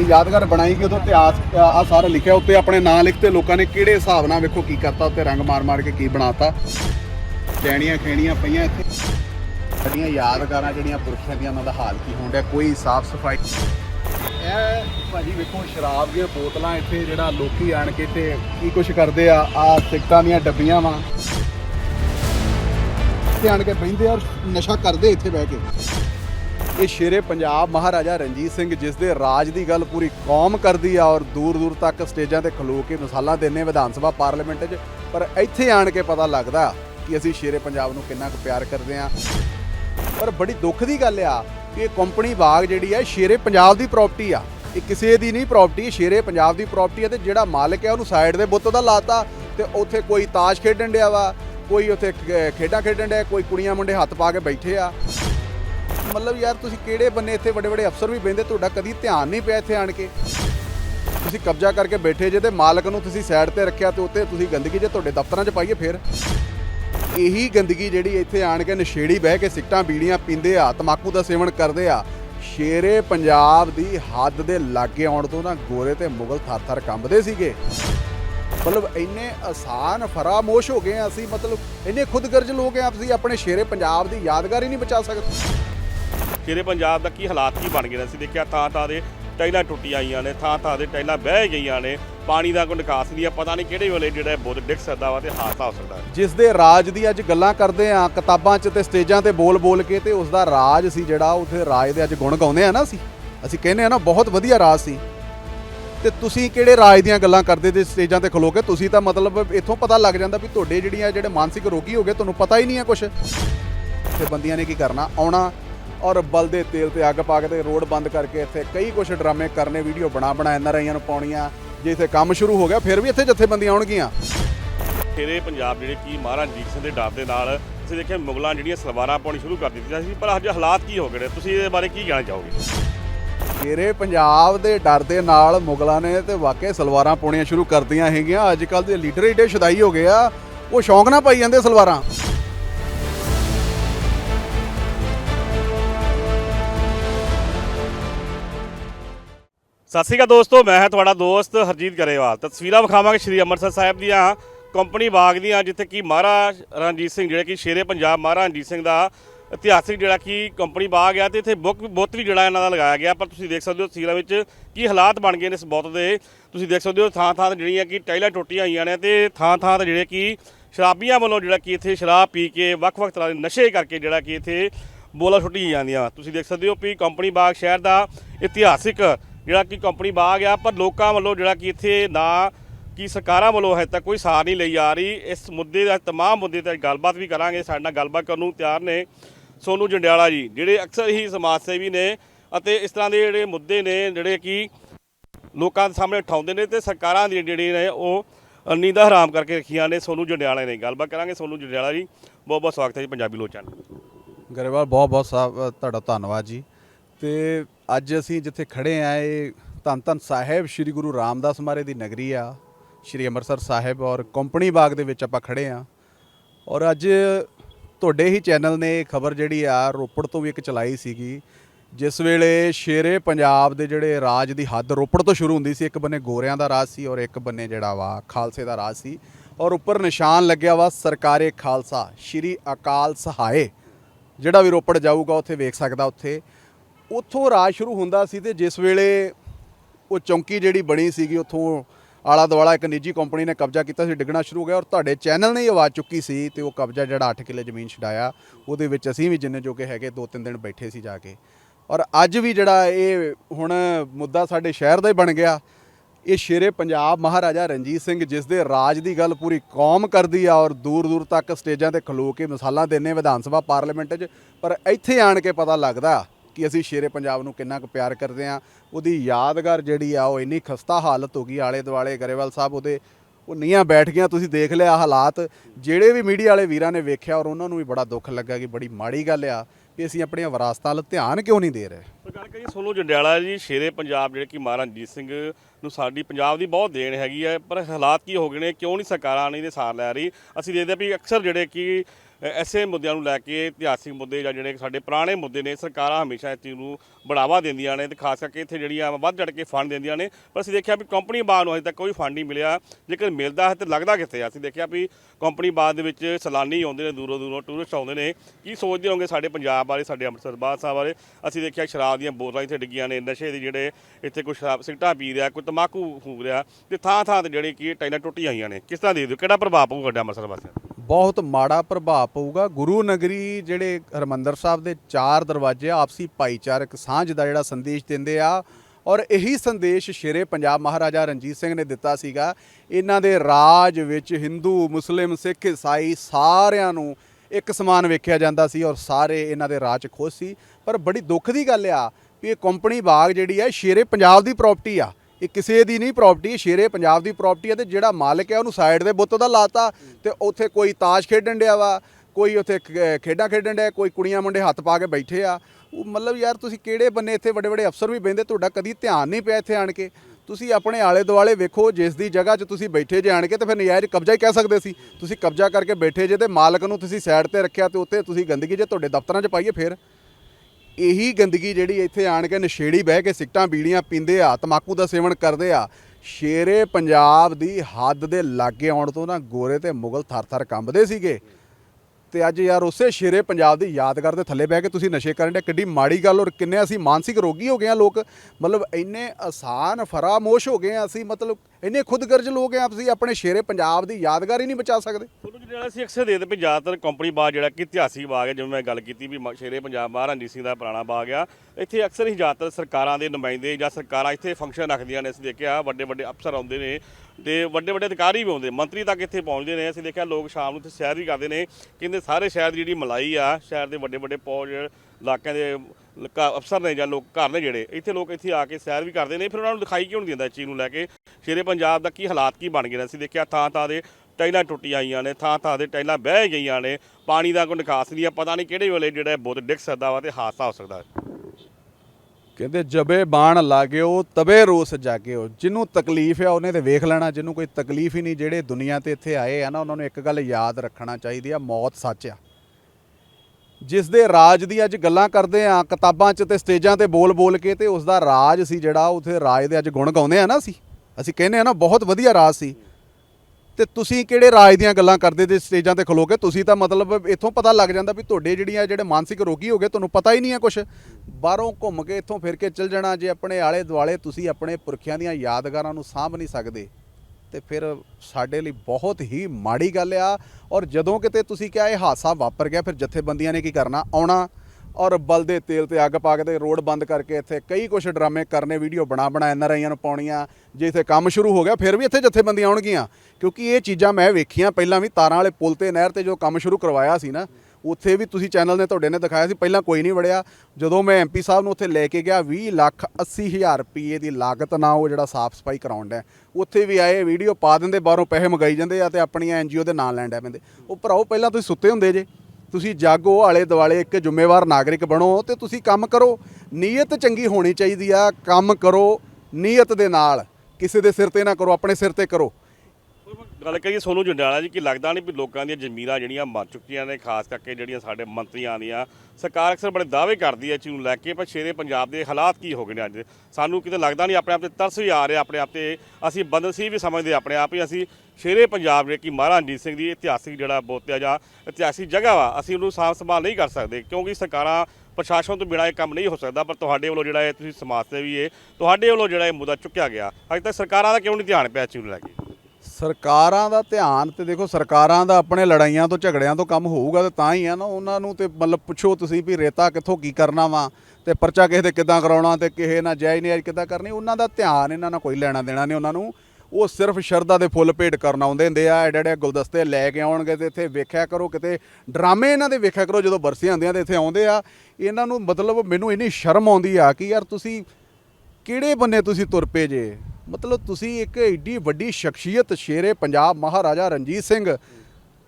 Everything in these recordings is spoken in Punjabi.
ਇਹ ਯਾਦਗਾਰ ਬਣਾਈ ਕਿ ਉਦੋਂ ਇਤਿਹਾਸ ਆ ਸਾਰਾ ਲਿਖਿਆ ਉੱਤੇ ਆਪਣੇ ਨਾਂ ਲਿਖਤੇ ਲੋਕਾਂ ਨੇ ਕਿਹੜੇ ਹਿਸਾਬ ਨਾਲ ਵੇਖੋ ਕੀ ਕਰਤਾ, ਉੱਤੇ ਰੰਗ ਮਾਰ ਮਾਰ ਕੇ ਕੀ ਬਣਾਤਾ। ਟੈਣੀਆਂ ਖੇਣੀਆਂ ਪਈਆਂ ਇੱਥੇ। ਸਾਡੀਆਂ ਯਾਦਗਾਰਾਂ ਜਿਹੜੀਆਂ ਪੁਰਖਾਂ ਦੀਆਂ ਉਹਨਾਂ ਦਾ ਹਾਲ ਕੀ ਹੋਣ ਡਿਆ, ਕੋਈ ਸਾਫ਼ ਸਫ਼ਾਈ ਇਹ ਭਾਜੀ ਵੇਖੋ ਸ਼ਰਾਬ ਦੀਆਂ ਬੋਤਲਾਂ ਇੱਥੇ ਜਿਹੜਾ ਲੋਕੀ ਆਣ ਕੇ ਤੇ ਕੀ ਕੁਛ ਕਰਦੇ ਆ ਆ ਸਿੱਕਾਂ ਦੀਆਂ ਡੱਬੀਆਂ ਵਾ। ਤੇ ਆਣ ਕੇ ਬਹਿੰਦੇ ਆ ਔਰ ਨਸ਼ਾ ਕਰਦੇ ਇੱਥੇ ਬਹਿ ਕੇ। ਇਹ ਸ਼ੇਰੇ ਪੰਜਾਬ ਮਹਾਰਾਜਾ ਰਣਜੀਤ ਸਿੰਘ, ਜਿਸ ਦੇ ਰਾਜ ਦੀ ਗੱਲ ਪੂਰੀ ਕੌਮ ਕਰਦੀ ਆ ਔਰ ਦੂਰ ਦੂਰ ਤੱਕ ਸਟੇਜਾਂ ਤੇ ਖਲੋ ਕੇ ਮਿਸਾਲਾਂ ਦਿੰਨੇ ਵਿਧਾਨ ਸਭਾ ਪਾਰਲੀਮੈਂਟ 'ਚ, ਪਰ ਇੱਥੇ ਆਣ ਕੇ ਪਤਾ ਲੱਗਦਾ ਕਿ ਅਸੀਂ ਸ਼ੇਰੇ ਪੰਜਾਬ ਨੂੰ ਕਿੰਨਾ ਕੁ ਪਿਆਰ ਕਰਦੇ ਆ। ਪਰ ਬੜੀ ਦੁੱਖ ਦੀ ਗੱਲ ਆ ਕਿ ਇਹ ਕੰਪਨੀ ਬਾਗ ਜਿਹੜੀ ਆ ਸ਼ੇਰੇ ਪੰਜਾਬ ਦੀ ਪ੍ਰਾਪਰਟੀ ਆ। ਇਹ ਕਿਸੇ ਦੀ ਨਹੀਂ ਪ੍ਰਾਪਰਟੀ ਸ਼ੇਰੇ ਪੰਜਾਬ ਦੀ ਪ੍ਰਾਪਰਟੀ ਆ ਤੇ ਜਿਹੜਾ ਮਾਲਕ ਹੈ ਉਹਨੂੰ ਸਾਈਡ ਦੇ ਬੁੱਤ ਦਾ ਲਾਤਾ ਤੇ ਉੱਥੇ ਕੋਈ ਤਾਸ਼ ਖੇਡਣ ਡਿਆ ਵਾ, ਕੋਈ ਉੱਥੇ ਖੇਡਾਂ ਖੇਡਣ ਡਿਆ, ਕੋਈ ਕੁੜੀਆਂ ਮੁੰਡੇ ਹੱਥ ਪਾ ਕੇ ਬੈਠੇ ਆ। ਮਤਲਬ ਯਾਰ ਤੁਸੀਂ ਕਿਹੜੇ ਬੰਨੇ ਇੱਥੇ ਵੱਡੇ ਵੱਡੇ ਅਫਸਰ ਵੀ ਬੈੰਦੇ ਤੁਹਾਡਾ ਕਦੀ ਧਿਆਨ ਨਹੀਂ ਪਿਆ ਇੱਥੇ ਆਣ ਕੇ? ਤੁਸੀਂ ਕਬਜ਼ਾ ਕਰਕੇ ਬੈਠੇ ਜੇ ਤੇ ਮਾਲਕ ਨੂੰ ਤੁਸੀਂ ਸਾਈਡ ਤੇ ਰੱਖਿਆ ਤੇ ਉੱਤੇ ਤੁਸੀਂ ਗੰਦਗੀ ਜੇ ਤੁਹਾਡੇ ਦਫ਼ਤਰਾਂ 'ਚ ਪਾਈਏ ਫਿਰ? ਇਹੀ ਗੰਦਗੀ ਜਿਹੜੀ ਇੱਥੇ ਆਣ ਕੇ ਨਸ਼ੇੜੀ ਬਹਿ ਕੇ ਸਿੱਟਾਂ ਬੀੜੀਆਂ ਪੀਂਦੇ ਆ, ਤਮਾਕੂ ਦਾ ਸੇਵਨ ਕਰਦੇ ਆ, ਸ਼ੇਰੇ ਪੰਜਾਬ ਦੀ ਹੱਦ ਦੇ ਲਾਗੇ ਆਉਣ ਤੋਂ ਨਾ ਗੋਰੇ ਤੇ ਮੁਗਲ ਥਰ-ਥਰ ਕੰਬਦੇ ਸੀਗੇ। ਮਤਲਬ ਇੰਨੇ ਆਸਾਨ ਫਰਾਮੋਸ਼ ਹੋ ਗਏ ਆ ਅਸੀਂ, ਮਤਲਬ ਇੰਨੇ ਖੁਦਗਰਜ ਲੋਕ ਆ ਅਸੀਂ ਆਪਣੇ ਸ਼ੇਰੇ ਪੰਜਾਬ ਦੀ ਯਾਦਗਾਰ ਹੀ ਨਹੀਂ ਬਚਾ ਸਕਦੇ। ਸ਼ੇਰੇ ਪੰਜਾਬ ਦਾ ਕੀ ਹਾਲਾਤ ਕੀ ਬਣ ਗਏ ਨੇ। ਅਸੀਂ ਦੇਖਿਆ ਥਾਂ ਥਾਂ ਦੇ ਟਾਈਲਾਂ ਟੁੱਟੀਆਂ ਆਈਆਂ ਨੇ, ਥਾਂ ਥਾਂ ਦੇ ਟਾਈਲਾਂ ਬਹਿ ਗਈਆਂ ਨੇ, ਪਾਣੀ ਦਾ ਕੋਈ ਨਿਕਾਸ ਨਹੀਂ ਆ, ਪਤਾ ਨਹੀਂ ਕਿਹੜੇ ਵੇਲੇ ਜਿਹੜਾ ਬੁੱਧ ਡਿੱਗ ਸਕਦਾ ਵਾ ਤੇ ਹਾਦਸਾ ਹੋ ਸਕਦਾ ਜਿਸ ਦੇ ਰਾਜ ਦੀ ਅੱਜ ਗੱਲਾਂ ਕਰਦੇ ਆ ਕਿਤਾਬਾਂ 'ਚ ਤੇ ਸਟੇਜਾਂ ਤੇ ਬੋਲ-ਬੋਲ ਕੇ ਤੇ ਉਸ ਦਾ ਰਾਜ ਸੀ ਜਿਹੜਾ, ਉਥੇ ਰਾਜ ਦੇ ਅੱਜ ਗੁਣ ਗਾਉਂਦੇ ਆ ਨਾ ਅਸੀਂ। ਅਸੀਂ ਕਹਿੰਦੇ ਆ ਨਾ, ਬਹੁਤ ਵਧੀਆ ਰਾਜ ਸੀ। ਤੇ ਤੁਸੀਂ ਕਿਹੜੇ ਰਾਜ ਦੀਆਂ ਗੱਲਾਂ ਕਰਦੇ ਤੇ ਸਟੇਜਾਂ ਤੇ ਖਲੋ ਕੇ? ਤੁਸੀਂ ਤਾਂ ਮਤਲਬ ਇੱਥੋਂ ਪਤਾ ਲੱਗ ਜਾਂਦਾ ਵੀ ਤੁਹਾਡੇ ਜਿਹੜੀਆਂ ਜਿਹੜੇ ਮਾਨਸਿਕ ਰੋਗੀ ਹੋ ਗਏ, ਤੁਹਾਨੂੰ ਪਤਾ ਹੀ ਨਹੀਂ ਹੈ ਕੁਝ ਤੇ ਬੰਦੀਆਂ ਨੇ ਕੀ ਕਰਨਾ? ਆਉਣਾ ਔਰ ਬਲ ਦੇ ਤੇਲ ਤੇ ਅੱਗ ਪਾ ਕੇ ਤੇ ਰੋਡ ਬੰਦ ਕਰਕੇ ਇੱਥੇ ਕਈ ਕੁਝ ਡਰਾਮੇ ਕਰਨੇ ਵੀਡੀਓ ਬਣਾ ਬਣਾ ਐਨ ਆਈਆਂ ਨੂੰ ਪਾਉਣੀਆਂ ਜੇ ਇੱਥੇ ਕੰਮ ਸ਼ੁਰੂ ਹੋ ਗਿਆ ਫਿਰ ਵੀ ਇੱਥੇ ਜਥੇਬੰਦੀਆਂ ਆਉਣਗੀਆਂ। ਸ਼ੇਰੇ ਪੰਜਾਬ ਜਿਹੜੇ ਕੀ ਮਹਾਰਾਜ ਰਣਜੀਤ ਸਿੰਘ ਦੇ ਡਰ ਦੇ ਨਾਲ ਅਸੀਂ ਦੇਖਿਆ ਮੁਗਲਾਂ ਜਿਹੜੀਆਂ ਸਲਵਾਰਾਂ ਪਾਉਣੀ ਸ਼ੁਰੂ ਕਰ ਦਿੱਤੀਆਂ ਸੀ ਪਰ ਅੱਜ ਹਾਲਾਤ ਕੀ ਹੋ ਗਏ ਨੇ? ਤੁਸੀਂ ਇਹਦੇ ਬਾਰੇ ਕੀ ਕਹਿਣਾ ਚਾਹੋਗੇ? ਮੇਰੇ ਪੰਜਾਬ ਦੇ ਡਰ ਦੇ ਨਾਲ ਮੁਗਲਾਂ ਨੇ ਤੇ ਵਾਕਿਆ ਸਲਵਾਰਾਂ ਪਾਉਣੀਆਂ ਸ਼ੁਰੂ ਕਰਦੀਆਂ ਹੈਗੀਆਂ। ਅੱਜ ਕੱਲ ਦੇ ਲੀਡਰ ਏਡੇ ਸ਼ਦਾਈ ਹੋ ਗਏ ਆ ਉਹ ਸ਼ੌਂਕ ਨਾਲ ਪਾਈ ਜਾਂਦੇ ਸਲਵਾਰਾਂ। ਸਤਿ ਸ਼੍ਰੀ ਅਕਾਲ ਦੋਸਤੋ, ਮੈਂ ਹਾਂ ਤੁਹਾਡਾ ਦੋਸਤ ਹਰਜੀਤ ਗਰੇਵਾਲ। ਤਸਵੀਰਾਂ ਵਿਖਾਵਾਂਗੇ ਸ਼੍ਰੀ ਅੰਮ੍ਰਿਤਸਰ ਸਾਹਿਬ ਦੀਆਂ। ਕੰਪਨੀ ਬਾਗ ਦੀਆਂ, ਜਿੱਥੇ ਕਿ ਮਹਾਰਾਜ ਰਣਜੀਤ ਸਿੰਘ, ਜਿਹੜੇ ਕਿ ਸ਼ੇਰੇ ਪੰਜਾਬ ਮਹਾਰਾਜ ਰਣਜੀਤ ਸਿੰਘ ਦਾ ਇਤਿਹਾਸਿਕ ਜਿਹੜਾ ਕਿ ਕੰਪਨੀ ਬਾਗ ਆ, ਤੇ ਇੱਥੇ ਬੁੱਕ, ਬੁੱਤ ਵੀ ਜਿਹੜਾ ਇਹਨਾਂ ਦਾ ਲਗਾਇਆ ਗਿਆ। ਪਰ ਤੁਸੀਂ ਦੇਖ ਸਕਦੇ ਹੋ ਤਸਵੀਰਾਂ ਵਿੱਚ ਕੀ ਹਾਲਾਤ ਬਣ ਗਏ ਨੇ ਇਸ ਬੁੱਤ ਦੇ। ਤੁਸੀਂ ਦੇਖ ਸਕਦੇ ਹੋ ਥਾਂ ਥਾਂ ਤੇ ਜਿਹੜੀਆਂ ਕਿ ਟਾਈਲਾਂ ਟੁੱਟੀਆਂ ਹੋਈਆਂ ਨੇ, ਤੇ ਥਾਂ ਥਾਂ ਤੇ ਜਿਹੜੇ ਕਿ ਸ਼ਰਾਬੀਆਂ ਵੱਲੋਂ ਜਿਹੜਾ ਕਿ ਇੱਥੇ ਸ਼ਰਾਬ ਪੀ ਕੇ ਵੱਖ-ਵੱਖ ਤਰ੍ਹਾਂ ਦੇ ਨਸ਼ੇ ਕਰਕੇ ਜਿਹੜਾ ਕਿ ਇੱਥੇ ਬੋਲਾ ਛੁੱਟੀ ਜਾਂਦੀਆਂ। ਤੁਸੀਂ ਦੇਖ ਸਕਦੇ ਹੋ ਵੀ ਕੰਪਨੀ ਬਾਗ ਸ਼ਹਿਰ ਦਾ ਇਤਿਹਾਸਿਕ ਜਿਹੜਾ ਕਿ ਕੰਪਨੀ ਬਾਗ ਆ, ਪਰ ਲੋਕਾਂ ਵੱਲੋਂ ਜਿਹੜਾ ਕਿ ਇੱਥੇ ਨਾ ਕਿ ਸਰਕਾਰਾਂ ਵੱਲੋਂ ਹੈ ਤੱਕ ਕੋਈ ਸਾਰ ਨਹੀਂ ਲਈ ਜਾ ਰਹੀ। ਇਸ ਮੁੱਦੇ ਦਾ, ਤਮਾਮ ਮੁੱਦੇ ਤੇ ਗੱਲਬਾਤ ਵੀ ਕਰਾਂਗੇ। ਸਾਡੇ ਨਾਲ ਗੱਲਬਾਤ ਕਰਨ ਨੂੰ ਤਿਆਰ ਨੇ ਸੋਨੂ ਜੰਡਿਆਲਾ ਜੀ, ਜਿਹੜੇ ਅਕਸਰ ਹੀ ਸਮਾਜ ਸੇਵੀ ਨੇ ਅਤੇ ਇਸ ਤਰ੍ਹਾਂ ਦੇ ਜਿਹੜੇ ਮੁੱਦੇ ਨੇ, ਜਿਹੜੇ ਕਿ ਲੋਕਾਂ ਦੇ ਸਾਹਮਣੇ ਉਠਾਉਂਦੇ ਨੇ ਤੇ ਸਰਕਾਰਾਂ ਦੀ ਜਿਹੜੀ ਨੇ, ਉਹ ਨੀਂਦਾ ਹਰਾਮ ਕਰਕੇ ਰੱਖੀਆਂ ਨੇ। ਸੋਨੂ ਜੰਡਿਆਲਾ ਨੇ ਗੱਲਬਾਤ ਕਰਾਂਗੇ। ਸੋਨੂ ਜੰਡਿਆਲਾ ਜੀ, ਬਹੁਤ ਬਹੁਤ ਸਵਾਗਤ ਹੈ ਜੀ ਪੰਜਾਬੀ ਲੋਕ ਚੈਨਲ ਗਰੇਵਾਲ, ਬਹੁਤ ਬਹੁਤ ਸਾਹਿਬ ਤੁਹਾਡਾ ਧੰਨਵਾਦ ਜੀ। ਤੇ ਅੱਜ ਅਸੀਂ ਜਿੱਥੇ ਖੜੇ ਆ, ਇਹ ਧੰਨ ਧੰਨ ਸਾਹਿਬ ਸ੍ਰੀ ਗੁਰੂ ਰਾਮਦਾਸ ਮਹਾਰਾਜ ਦੀ ਨਗਰੀ ਆ, ਸ੍ਰੀ ਅੰਮ੍ਰਿਤਸਰ ਸਾਹਿਬ ਔਰ ਕੰਪਨੀ ਬਾਗ ਦੇ ਵਿੱਚ ਆਪਾਂ ਖੜੇ ਆ। ਔਰ ਅੱਜ ਤੁਹਾਡੇ ਹੀ ਚੈਨਲ ਨੇ ਖਬਰ ਜਿਹੜੀ ਆ, ਰੋਪੜ ਤੋਂ ਵੀ ਇੱਕ ਚਲਾਈ ਸੀਗੀ, ਜਿਸ ਵੇਲੇ ਸ਼ੇਰੇ ਪੰਜਾਬ ਦੇ ਜਿਹੜੇ ਰਾਜ ਦੀ ਹੱਦ, ਰੋਪੜ ਤੋਂ ਸ਼ੁਰੂ ਹੁੰਦੀ ਸੀ, ਇੱਕ ਬੰਨੇ ਗੋਰਿਆਂ ਦਾ ਰਾਜ ਸੀ ਔਰ ਇੱਕ ਬੰਨੇ ਜਿਹੜਾ ਵਾ ਖਾਲਸੇ ਦਾ ਰਾਜ ਸੀ। ਔਰ ਉੱਪਰ ਨਿਸ਼ਾਨ ਲੱਗਿਆ ਵਾ, ਸਰਕਾਰੇ ਖਾਲਸਾ, ਸ਼੍ਰੀ ਅਕਾਲ ਸਹਾਏ, ਜਿਹੜਾ ਵੀ ਰੋਪੜ ਜਾਊਗਾ, ਉੱਥੇ ਵੇਖ ਸਕਦਾ ਉੱਥੇ। ਉੱਥੋਂ ਰਾਜ ਸ਼ੁਰੂ ਹੁੰਦਾ ਸੀ ਤੇ ਜਿਸ ਵੇਲੇ ਉਹ ਚੌਂਕੀ ਜਿਹੜੀ ਬਣੀ ਸੀਗੀ, ਉੱਥੋਂ ਆਲਾ ਦੁਆਲਾ ਇੱਕ ਨਿੱਜੀ ਕੰਪਨੀ ਨੇ ਕਬਜ਼ਾ ਕੀਤਾ ਸੀ, ਡਿੱਗਣਾ ਸ਼ੁਰੂ ਹੋ ਗਿਆ ਔਰ ਤੁਹਾਡੇ ਚੈਨਲ ਨੇ ਹੀ ਆਵਾਜ਼ ਚੁੱਕੀ ਸੀ ਤੇ ਉਹ ਕਬਜ਼ਾ ਜਿਹੜਾ 8 ਕਿੱਲੇ ਜ਼ਮੀਨ ਛਡਾਇਆ, ਉਹਦੇ ਵਿੱਚ ਅਸੀਂ ਵੀ ਜਿੰਨੇ ਜੋਗੇ ਹੈਗੇ ਦੋ ਤਿੰਨ ਦਿਨ ਬੈਠੇ ਸੀ ਜਾ ਕੇ। ਔਰ ਅੱਜ ਵੀ ਜਿਹੜਾ ਇਹ ਹੁਣ ਮੁੱਦਾ ਸਾਡੇ ਸ਼ਹਿਰ ਦਾ ਹੀ ਬਣ ਗਿਆ। ਇਹ ਸ਼ੇਰੇ ਪੰਜਾਬ ਮਹਾਰਾਜਾ ਰਣਜੀਤ ਸਿੰਘ ਜਿਸ ਦੇ ਰਾਜ ਦੀ ਗੱਲ ਪੂਰੀ ਕੌਮ ਕਰਦੀ ਆ ਔਰ ਦੂਰ ਦੂਰ ਤੱਕ ਸਟੇਜਾਂ ਤੇ ਖਲੋ ਕੇ ਮਿਸਾਲਾਂ ਦਿੰਨੇ ਵਿਧਾਨ ਸਭਾ ਪਾਰਲੀਮੈਂਟ 'ਚ, ਪਰ ਇੱਥੇ ਆਣ ਕੇ ਪਤਾ ਲੱਗਦਾ ਕਿ ਅਸੀਂ ਸ਼ੇਰੇ ਪੰਜਾਬ ਨੂੰ ਕਿੰਨਾ ਕੁ ਪਿਆਰ ਕਰਦੇ ਆ ਉਹਦੀ ਯਾਦਗਾਰ ਜਿਹੜੀ ਆ, ਉਹ ਇੰਨੀ ਖਸਤਾ ਹਾਲਤ ਹੋ ਗਈ ਆਲੇ ਦੁਆਲੇ ਗਰੇਵਾਲ ਸਾਹਿਬ ਉਹਦੇ, ਉਹ ਨੀਆਂ ਬੈਠ ਗਈਆਂ। ਤੁਸੀਂ ਦੇਖ ਲਿਆ ਹਾਲਾਤ, ਜਿਹੜੇ ਵੀ ਮੀਡੀਆ ਵਾਲੇ ਵੀਰਾਂ ਨੇ ਵੇਖਿਆ ਔਰ ਉਹਨਾਂ ਨੂੰ ਵੀ ਬੜਾ ਦੁੱਖ ਲੱਗਾ ਕਿ ਬੜੀ ਮਾੜੀ ਗੱਲ ਆ ਕਿ ਅਸੀਂ ਆਪਣੀਆਂ ਵਿਰਾਸਤਾਂ ਵੱਲ ਧਿਆਨ ਕਿਉਂ ਨਹੀਂ ਦੇ ਰਹੇ? ਪਰ ਗੱਲ ਕਰੀਏ ਸੋਨੂ ਜੰਡਿਆਲਾ ਜੀ, ਸ਼ੇਰੇ ਪੰਜਾਬ ਜਿਹੜੇ ਕਿ ਮਹਾਰਾਜ ਰਣਜੀਤ ਸਿੰਘ ਨੂੰ ਸਾਡੀ ਪੰਜਾਬ ਦੀ ਬਹੁਤ ਦੇਣ ਹੈਗੀ ਹੈ ਪਰ ਹਾਲਾਤ ਕੀ ਹੋ ਗਏ ਨੇ, ਕਿਉਂ ਨਹੀਂ ਸਰਕਾਰਾਂ ਨੇ ਦੇ ਸਾਰ ਲੈ ਰਹੀ? ਅਸੀਂ ਦੇਖਦੇ ਹਾਂ ਵੀ ਅਕਸਰ ਜਿਹੜੇ ਕਿ ਐਸੇ ਮੁੱਦਿਆਂ ਨੂੰ ਲੈ ਕੇ ਇਤਿਹਾਸਿਕ ਮੁੱਦੇ ਜਾਂ ਜਿਹੜੇ ਸਾਡੇ ਪੁਰਾਣੇ ਮੁੱਦੇ ਨੇ, ਸਰਕਾਰਾਂ ਹਮੇਸ਼ਾ ਇਸ ਚੀਜ਼ ਨੂੰ ਬੜਾਵਾ ਦਿੰਦੀਆਂ ਨੇ ਤੇ ਖਾਸ ਕਰਕੇ ਇੱਥੇ ਜਿਹੜੀਆਂ ਵੱਧ ਚੜ ਕੇ ਫੰਡ ਦਿੰਦੀਆਂ ਨੇ। ਪਰ ਅਸੀਂ ਦੇਖਿਆ ਵੀ ਕੰਪਨੀ ਬਾਗ ਨੂੰ ਅਜੇ ਤੱਕ ਕੋਈ ਫੰਡ ਨਹੀਂ ਮਿਲਿਆ। ਜੇਕਰ ਮਿਲਦਾ ਹੈ ਤੇ ਲੱਗਦਾ ਕਿੱਥੇ ਆ? ਅਸੀਂ ਦੇਖਿਆ ਵੀ ਕੰਪਨੀ ਬਾਗ ਦੇ ਵਿੱਚ ਸੈਲਾਨੀ ਆਉਂਦੇ ਨੇ, ਦੂਰੋਂ ਦੂਰੋਂ ਟੂਰਿਸਟ ਆਉਂਦੇ ਨੇ। ਕੀ ਸੋਚਦੇ ਹੋਣਗੇ ਸਾਡੇ ਪੰਜਾਬ ਬਾਰੇ, ਸਾਡੇ ਅੰਮ੍ਰਿਤਸਰ ਬਾਦ ਸਾਹਿਬ ਬਾਰੇ? ਅਸੀਂ ਦੇਖਿਆ ਸ਼ਰਾਬ ਦੀਆਂ ਬੋਤਲਾਂ ਇੱਥੇ ਡਿੱਗੀਆਂ ਨੇ, ਨਸ਼ੇ ਦੇ ਜਿਹੜੇ ਇੱਥੇ ਕੋਈ ਸ਼ਰਾਬ ਸਿਗਟਾਂ ਪੀ ਰਿਹਾ, ਕੋਈ ਤਮਾਕੂ ਫੂਕ ਰਿਹਾ ਤੇ ਥਾਂ ਥਾਂ ਤੇ ਜਿਹੜੇ ਕੀ ਟਾਈਲਾਂ ਟੁੱਟੀਆਂ ਹੋਈਆਂ ਨੇ। ਕਿਸ ਤਰ੍ਹਾਂ ਦੇ ਦਿਓ ਕਿਹੜਾ ਪ੍ਰਭਾਵ ਪਊਗਾ ਸਾਡੇ ਅੰਮ੍ਰਿਤਸਰ ਵਾਸੀਆਂ ਬਹੁਤ ਮਾੜਾ ਪ੍ਰਭਾਵ ਪਊਗਾ। ਗੁਰੂ ਨਗਰੀ ਜਿਹੜੇ ਹਰਮੰਦਰ ਸਾਹਿਬ ਦੇ ਚਾਰ ਦਰਵਾਜ਼ੇ ਆਪਸੀ ਭਾਈਚਾਰਕ ਸਾਂਝ ਦਾ ਜਿਹੜਾ ਸੰਦੇਸ਼ ਦਿੰਦੇ ਆ, ਔਰ ਇਹੀ ਸੰਦੇਸ਼ ਸ਼ੇਰੇ ਪੰਜਾਬ ਮਹਾਰਾਜਾ ਰਣਜੀਤ ਸਿੰਘ ਨੇ ਦਿੱਤਾ ਸੀਗਾ। ਇਹਨਾਂ ਦੇ ਰਾਜ ਵਿੱਚ ਹਿੰਦੂ, ਮੁਸਲਿਮ, ਸਿੱਖ, ਈਸਾਈ ਸਾਰਿਆਂ ਨੂੰ ਇੱਕ ਸਮਾਨ ਵੇਖਿਆ ਜਾਂਦਾ ਸੀ ਔਰ ਸਾਰੇ ਇਹਨਾਂ ਦੇ ਰਾਜ 'ਚ ਖੁਸ਼ ਸੀ। ਪਰ ਬੜੀ ਦੁੱਖ ਦੀ ਗੱਲ ਆ ਵੀ ਇਹ ਕੰਪਨੀ ਬਾਗ ਜਿਹੜੀ ਹੈ ਸ਼ੇਰੇ ਪੰਜਾਬ ਦੀ ਪ੍ਰਾਪਰਟੀ ਆ। ਇਹ ਕਿਸੇ ਦੀ ਨਹੀਂ ਪ੍ਰਾਪਰਟੀ ਸ਼ੇਰੇ ਪੰਜਾਬ ਦੀ ਪ੍ਰਾਪਰਟੀ ਹੈ ਤੇ ਜਿਹੜਾ ਮਾਲਕ ਹੈ ਉਹਨੂੰ ਸਾਈਡ ਦੇ ਬੁੱਤ ਦਾ ਲਾਤਾ ਤੇ ਉੱਥੇ ਕੋਈ ਤਾਸ਼ ਖੇਡਣ ਡਿਆ ਵਾ, ਕੋਈ ਉੱਥੇ ਖੇਡਾਂ ਖੇਡਣ ਡਿਆ, ਕੋਈ ਕੁੜੀਆਂ ਮੁੰਡੇ ਹੱਥ ਪਾ ਕੇ ਬੈਠੇ ਆ। ਉਹ ਮਤਲਬ ਯਾਰ ਤੁਸੀਂ ਕਿਹੜੇ ਬੰਨੇ ਇੱਥੇ ਵੱਡੇ ਵੱਡੇ ਅਫਸਰ ਵੀ ਬੈੰਦੇ ਤੁਹਾਡਾ ਕਦੀ ਧਿਆਨ ਨਹੀਂ ਪਿਆ ਇੱਥੇ ਆਣ ਕੇ। ਤੁਸੀਂ ਆਪਣੇ ਆਲੇ ਦੁਆਲੇ ਵੇਖੋ, ਜਿਸ ਦੀ ਜਗ੍ਹਾ 'ਚ ਤੁਸੀਂ ਬੈਠੇ ਜੇ ਆਣ ਕੇ ਤੇ ਫਿਰ ਨਜਾਇਜ਼ ਕਬਜ਼ਾ ਹੀ ਕਹਿ ਸਕਦੇ ਸੀ। ਤੁਸੀਂ ਕਬਜ਼ਾ ਕਰਕੇ ਬੈਠੇ ਜੇ ਤੇ ਮਾਲਕ ਨੂੰ ਤੁਸੀਂ ਸਾਈਡ ਤੇ ਰੱਖਿਆ ਤੇ ਉੱਥੇ ਤੁਸੀਂ ਗੰਦਗੀ ਜੇ ਤੁਹਾਡੇ ਦਫ਼ਤਰਾਂ 'ਚ ਪਾਈਏ ਫਿਰ। ਇਹੀ ਗੰਦਗੀ ਜਿਹੜੀ ਇੱਥੇ ਆਣ ਕੇ ਨਸ਼ੇੜੀ ਬਹਿ ਕੇ ਸਿਗਟਾਂ ਬੀੜੀਆਂ ਪੀਂਦੇ ਆ, ਤਮਾਕੂ ਦਾ ਸੇਵਨ ਕਰਦੇ ਆ, ਸ਼ੇਰੇ ਪੰਜਾਬ ਦੀ ਹੱਦ ਦੇ ਲਾਗੇ ਆਉਣ ਤੋਂ ਨਾ ਗੋਰੇ ਤੇ ਮੁਗਲ ਥਰ-ਥਰ ਕੰਬਦੇ ਸੀਗੇ। ਤੇ ਅੱਜ ਯਾਰ ਉਸੇ ਸ਼ੇਰੇ ਪੰਜਾਬ ਦੀ ਯਾਦਗਾਰ ਦੇ ਥੱਲੇ ਬਹਿ ਕੇ ਤੁਸੀਂ ਨਸ਼ੇ ਕਰਨ ਦੇ ਕਿੱਡੀ ਮਾੜੀ ਗੱਲ ਔਰ ਕਿੰਨੇ ਅਸੀਂ ਮਾਨਸਿਕ ਰੋਗੀ ਹੋ ਗਏ ਆ ਲੋਕ। ਮਤਲਬ ਇੰਨੇ ਆਸਾਨ ਫਰਾਮੋਸ਼ ਹੋ ਗਏ ਆ ਅਸੀਂ, ਮਤਲਬ ਇੰਨੇ ਖੁਦਗਰਜ ਲੋਕ ਆ ਅਸੀਂ ਆਪਣੇ ਸ਼ੇਰੇ ਪੰਜਾਬ ਦੀ ਯਾਦਗਾਰ ਹੀ ਨਹੀਂ ਬਚਾ ਸਕਦੇ। ਤੁਹਾਨੂੰ ਜਿਹੜਾ ਅਸੀਂ ਅਕਸਰ ਦੇਖਦੇ ਵੀ ਜ਼ਿਆਦਾਤਰ ਕੰਪਨੀ ਬਾਗ ਜਿਹੜਾ ਕਿ ਇਤਿਹਾਸਿਕ ਬਾਗ ਹੈ, ਜਿਵੇਂ ਮੈਂ ਗੱਲ ਕੀਤੀ ਵੀ ਮ- ਸ਼ੇਰੇ ਪੰਜਾਬ ਮਹਾਰਾਜਾ ਰਣਜੀਤ ਸਿੰਘ ਦਾ ਪੁਰਾਣਾ ਬਾਗ ਆ। ਇੱਥੇ ਅਕਸਰ ਹੀ ਜ਼ਿਆਦਾਤਰ ਸਰਕਾਰਾਂ ਦੇ ਨੁਮਾਇੰਦੇ ਜਾਂ ਸਰਕਾਰਾਂ ਇੱਥੇ ਫੰਕਸ਼ਨ ਰੱਖਦੀਆਂ ਨੇ, ਅਸੀਂ ਦੇਖਿਆ ਵੱਡੇ ਵੱਡੇ ਅਫਸਰ ਆਉਂਦੇ ਨੇ। ਤੇ ਵੱਡੇ ਵੱਡੇ ਅਧਿਕਾਰੀ ਵੀ ਆਉਂਦੇ ਮੰਤਰੀ ਤੱਕ ਇੱਥੇ ਪਹੁੰਚਦੇ ਨੇ। ਅਸੀਂ ਦੇਖਿਆ ਲੋਕ ਸ਼ਾਮ ਨੂੰ ਇੱਥੇ ਸੈਰ ਵੀ ਕਰਦੇ ਨੇ। ਕਹਿੰਦੇ ਸਾਰੇ ਸ਼ਹਿਰ ਦੀ ਜਿਹੜੀ ਮਲਾਈ ਆ, ਸ਼ਹਿਰ ਦੇ ਵੱਡੇ ਵੱਡੇ ਪੌਜ ਇਲਾਕਿਆਂ ਦੇ ਲ- ਅਫਸਰ ਨੇ ਜਾਂ ਲੋਕ ਘਰ ਨੇ ਜਿਹੜੇ, ਇੱਥੇ ਲੋਕ ਇੱਥੇ ਆ ਕੇ ਸੈਰ ਵੀ ਕਰਦੇ ਨੇ। ਫਿਰ ਉਹਨਾਂ ਨੂੰ ਦਿਖਾਈ ਕਿਉਂ ਨਹੀਂ ਦਿੰਦਾ ਇਸ ਚੀਜ਼ ਨੂੰ ਲੈ ਕੇ? ਸ਼ੇਰੇ ਪੰਜਾਬ ਦਾ ਕੀ ਹਾਲਾਤ, ਕੀ ਬਣ ਗਏ ਨੇ? ਅਸੀਂ ਦੇਖਿਆ ਥਾਂ ਥਾਂ ਦੇ ਟਾਈਲਾਂ ਟੁੱਟੀਆਂ ਆਈਆਂ ਨੇ, ਥਾਂ ਥਾਂ ਦੇ ਟਾਈਲਾਂ ਬਹਿ ਗਈਆਂ ਨੇ। ਪਾਣੀ ਦਾ ਕੋਈ ਨਿਕਾਸ ਨਹੀਂ ਆ। ਪਤਾ ਨਹੀਂ ਕਿਹੜੇ ਵੇਲੇ ਜਿਹੜਾ ਬੁੱਤ ਡਿੱਗ ਸਕਦਾ ਵਾ ਤੇ ਹਾਦਸਾ ਹੋ ਸਕਦਾ। ਹੈ ਕਹਿੰਦੇ, ਜਬੇ ਬਾਣ ਲਾਗਿਓ, ਤਬੇ ਰੋਸ ਜਾਗਿਓ। ਜਿਹਨੂੰ ਤਕਲੀਫ ਆ, ਉਹਨੇ ਤੇ ਵੇਖ ਲੈਣਾ ਜਿਹਨੂੰ ਕੋਈ ਤਕਲੀਫ ਹੀ ਨਹੀਂ, ਜਿਹੜੇ ਦੁਨੀਆ ਤੇ ਇੱਥੇ ਆਏ ਆ ਨਾ, ਉਹਨਾਂ ਨੂੰ ਇੱਕ ਗੱਲ ਯਾਦ ਰੱਖਣਾ ਚਾਹੀਦੀ ਆ, ਮੌਤ ਸੱਚ ਆ। ਜਿਸ ਦੇ ਰਾਜ ਦੀ ਅੱਜ ਗੱਲਾਂ ਕਰਦੇ ਆ, ਕਿਤਾਬਾਂ 'ਚ ਤੇ ਸਟੇਜਾਂ ਤੇ ਬੋਲ-ਬੋਲ ਕੇ, ਤੇ ਉਸ ਦਾ ਰਾਜ ਸੀ ਜਿਹੜਾ ਉਥੇ ਰਾਜ ਦੇ ਅੱਜ ਗੁਣ ਗਾਉਂਦੇ ਆ ਨਾ ਅਸੀਂ। ਅਸੀਂ ਕਹਿੰਦੇ ਆ ਨਾ, ਬਹੁਤ ਵਧੀਆ ਰਾਜ ਸੀ। ਤੇ ਤੁਸੀਂ ਕਿਹੜੇ ਰਾਜ ਦੀਆਂ ਗੱਲਾਂ ਕਰਦੇ ਤੇ ਸਟੇਜਾਂ ਤੇ ਖਲੋ ਕੇ ਤੁਸੀਂ ਤਾਂ ਮਤਲਬ ਇੱਥੋਂ ਪਤਾ ਲੱਗ ਜਾਂਦਾ ਵੀ ਤੁਹਾਡੇ ਜਿਹੜੀਆਂ ਜਿਹੜੇ ਮਾਨਸਿਕ ਰੋਗੀ ਹੋ ਗਏ, ਤੁਹਾਨੂੰ ਪਤਾ ਹੀ ਨਹੀਂ ਹੈ ਕੁਝ ਬਾਹਰੋਂ ਘੁੰਮ ਕੇ ਇੱਥੋਂ ਫਿਰ ਕੇ ਚੱਲ ਜਾਣਾ, ਜੇ ਆਪਣੇ ਆਲੇ ਦੁਆਲੇ ਤੁਸੀਂ ਆਪਣੇ ਪੁਰਖਿਆਂ ਦੀਆਂ ਯਾਦਗਾਰਾਂ ਨੂੰ ਸਾਂਭ ਨਹੀਂ ਸਕਦੇ, ਤੇ ਫਿਰ ਸਾਡੇ ਲਈ ਬਹੁਤ ਹੀ ਮਾੜੀ ਗੱਲ ਆ। ਔਰ ਜਦੋਂ ਕਿਤੇ ਤੁਸੀਂ ਕਿਹਾ ਇਹ ਹਾਦਸਾ ਵਾਪਰ ਗਿਆ, ਫਿਰ ਜਥੇਬੰਦੀਆਂ ਨੇ ਕੀ ਕਰਨਾ? ਆਉਣਾ। ਔਰ ਬਲਦੇ ਤੇਲ ਤੇ ਅੱਗ ਪਾ ਕੇ ਤੇ ਰੋਡ ਬੰਦ ਕਰਕੇ ਇੱਥੇ ਕਈ ਕੁਛ ਡਰਾਮੇ ਕਰਨੇ, ਵੀਡੀਓ ਬਣਾ ਬਣਾ ਐਨ ਆਰ ਆਈਆਂ ਨੂੰ ਪਾਉਣੀਆਂ, ਜੇ ਇੱਥੇ ਕੰਮ ਸ਼ੁਰੂ ਹੋ ਗਿਆ ਫਿਰ ਵੀ ਇੱਥੇ ਜਥੇਬੰਦੀਆਂ ਆਉਣਗੀਆਂ। ਕਿਉਂਕਿ ਇਹ ਚੀਜ਼ਾਂ ਮੈਂ ਵੇਖੀਆਂ, ਪਹਿਲਾਂ ਵੀ ਤਾਰਾਂ ਵਾਲੇ ਪੁਲ ਤੇ, ਨਹਿਰ ਤੇ ਜੋ ਕੰਮ ਸ਼ੁਰੂ ਕਰਵਾਇਆ ਸੀ ਨਾ, ਉੱਥੇ ਵੀ ਤੁਸੀਂ ਚੈਨਲ ਨੇ ਤੁਹਾਡੇ ਨੇ ਦਿਖਾਇਆ ਸੀ, ਪਹਿਲਾਂ ਕੋਈ ਨਹੀਂ ਵੜਿਆ। ਜਦੋਂ ਮੈਂ ਐਮਪੀ ਸਾਹਿਬ ਨੂੰ ਉੱਥੇ ਲੈ ਕੇ ਗਿਆ 20 ਲੱਖ 80 ਹਜ਼ਾਰ ਰੁਪਏ ਦੀ ਲਾਗਤ ਨਾਲ ਉਹ ਜਿਹੜਾ ਸਾਫ਼ ਸਫ਼ਾਈ ਕਰਾਉਣ ਦਾ ਉੱਥੇ ਵੀ ਆਏ, ਵੀਡੀਓ ਪਾ ਦਿੰਦੇ, ਬਾਹਰੋਂ ਪੈਸੇ ਮੰਗਾਈ ਜਾਂਦੇ ਆ ਤੇ ਆਪਣੀਆਂ ਐਨਜੀਓ ਦੇ ਨਾਂ ਲੈਣ ਡੈ ਪੈਂਦੇ। ਉਹ ਭਰਾਓ, ਪਹਿਲਾਂ ਤੁਸੀਂ ਸੁੱਤੇ ਹੁੰਦੇ ਜੇ। ਤੁਸੀਂ ਜਾਗੋ, ਆਲੇ ਦੁਆਲੇ ਇੱਕ ਜ਼ਿੰਮੇਵਾਰ ਨਾਗਰਿਕ ਬਣੋ ਤੇ ਤੁਸੀਂ ਕੰਮ ਕਰੋ। ਨੀਅਤ ਚੰਗੀ ਹੋਣੀ ਚਾਹੀਦੀ ਆ, ਕੰਮ ਕਰੋ ਨੀਅਤ ਦੇ ਨਾਲ। ਕਿਸੇ ਦੇ ਸਿਰ ਤੇ ਨਾ ਕਰੋ, ਆਪਣੇ ਸਿਰ ਤੇ ਕਰੋ। ਗੱਲ ਕਰੀਏ ਸੋਨੂੰ ਜੰਡਿਆਲਾ ਜੀ, ਕਿ ਲੱਗਦਾ ਨਹੀਂ ਵੀ ਲੋਕਾਂ ਦੀਆਂ ਜ਼ਮੀਰਾਂ ਜਿਹੜੀਆਂ ਮਰ ਚੁੱਕੀਆਂ ਨੇ, ਖਾਸ ਕਰਕੇ ਜਿਹੜੀਆਂ ਸਾਡੇ ਮੰਤਰੀਆਂ ਦੀਆਂ, ਸਰਕਾਰ ਅਕਸਰ ਬੜੇ ਦਾਅਵੇ ਕਰਦੀ ਹੈ ਚੀਜ਼ ਨੂੰ ਲੈ ਕੇ, ਪਰ ਸ਼ੇਰੇ ਪੰਜਾਬ ਦੇ ਹਾਲਾਤ ਕੀ ਹੋ ਗਏ ਨੇ ਅੱਜ? ਸਾਨੂੰ ਕਿਤੇ ਲੱਗਦਾ ਨਹੀਂ, ਆਪਣੇ ਆਪ ਤੇ ਤਰਸ ਵੀ ਆ ਰਿਹਾ, ਆਪਣੇ ਆਪ ਤੇ ਅਸੀਂ ਬੰਦਸੀ ਵੀ ਸਮਝਦੇ ਆਪਣੇ ਆਪ ਹੀ ਅਸੀਂ ਸ਼ੇਰੇ ਪੰਜਾਬ ਜਿਹੜੇ ਕਿ ਮਹਾਰਾਜਾ ਰਣਜੀਤ ਸਿੰਘ ਦੀ ਇਤਿਹਾਸਿਕ ਜਿਹੜਾ ਬੋਤਿਆ ਜਾਂ ਇਤਿਹਾਸਿਕ ਜਗ੍ਹਾ ਵਾ, ਅਸੀਂ ਉਹਨੂੰ ਸਾਂਭ ਸੰਭਾਲ ਨਹੀਂ ਕਰ ਸਕਦੇ, ਕਿਉਂਕਿ ਸਰਕਾਰਾਂ, ਪ੍ਰਸ਼ਾਸਨ ਤੋਂ ਬਿਨਾਂ ਇਹ ਕੰਮ ਨਹੀਂ ਹੋ ਸਕਦਾ, ਪਰ ਤੁਹਾਡੇ ਵੱਲੋਂ ਜਿਹੜਾ ਇਹ ਤੁਸੀਂ ਸਮਾਜ ਸੇਵੀ ਹੈ ਤੁਹਾਡੇ ਵੱਲੋਂ ਜਿਹੜਾ ਇਹ ਮੁੱਦਾ ਚੁੱਕਿਆ ਗਿਆ, ਅਜੇ ਤੱਕ ਸਰਕਾਰਾਂ ਦਾ ਕਿਉਂ ਨਹੀਂ ਧਿਆਨ ਪਿਆ ਚੀਜ਼ ਨੂੰ ਲੈ ਕੇ? ਸਰਕਾਰਾਂ ਦਾ ਧਿਆਨ ਤੇ ਦੇਖੋ ਸਰਕਾਰਾਂ ਦਾ ਆਪਣੇ ਲੜਾਈਆਂ ਤੋਂ, ਝਗੜਿਆਂ ਤੋਂ ਕੰਮ ਹੋਊਗਾ ਤੇ ਤਾਂ ਹੀ ਆ ਨਾ ਉਹਨਾਂ ਨੂੰ ਤੇ ਮਤਲਬ ਪੁੱਛੋ ਤੁਸੀਂ ਵੀ ਰੇਤਾ ਕਿੱਥੋਂ ਕੀ ਕਰਨਾ ਵਾ ਤੇ ਪਰਚਾ ਕਿਸੇ ਤੇ ਕਿੱਦਾਂ ਕਰਾਉਣਾ ਤੇ ਕਿਸੇ ਨਾਲ ਜਾਇਜ਼ ਨਹੀਂ ਕਿੱਦਾਂ ਕਰਨੀ, ਉਹਨਾਂ ਦਾ ਧਿਆਨ ਇਹਨਾਂ ਨਾਲ ਕੋਈ ਲੈਣਾ ਦੇਣਾ ਨਹੀਂ, ਉਹਨਾਂ ਨੂੰ ਉਹ ਸਿਰਫ ਸ਼ਰਧਾ ਦੇ ਫੁੱਲ ਭੇਟ ਕਰਨ ਆਉਂਦੇ ਹੁੰਦੇ ਆ, ਐਡੇ ਐਡੇ ਗੁਲਦਸਤੇ ਲੈ ਕੇ ਆਉਣਗੇ ਤੇ ਇੱਥੇ ਵੇਖਿਆ ਕਰੋ ਕਿਤੇ ਡਰਾਮੇ ਇਹਨਾਂ ਦੇ ਵੇਖਿਆ ਕਰੋ ਜਦੋਂ ਬਰਸੀਆਂ ਹੁੰਦੀਆਂ ਤੇ ਇੱਥੇ ਆਉਂਦੇ ਆ, ਇਹਨਾਂ ਨੂੰ ਮਤਲਬ ਮੈਨੂੰ ਇੰਨੀ ਸ਼ਰਮ ਆਉਂਦੀ ਆ ਕਿ ਯਾਰ ਤੁਸੀਂ ਕਿਹੜੇ ਬੰਨੇ ਤੁਸੀਂ ਤੁਰ ਪਏ ਜੇ? ਮਤਲਬ ਤੁਸੀਂ ਇੱਕ ਏਡੀ ਵੱਡੀ ਸ਼ਖਸੀਅਤ ਸ਼ੇਰੇ ਪੰਜਾਬ ਮਹਾਰਾਜਾ ਰਣਜੀਤ ਸਿੰਘ।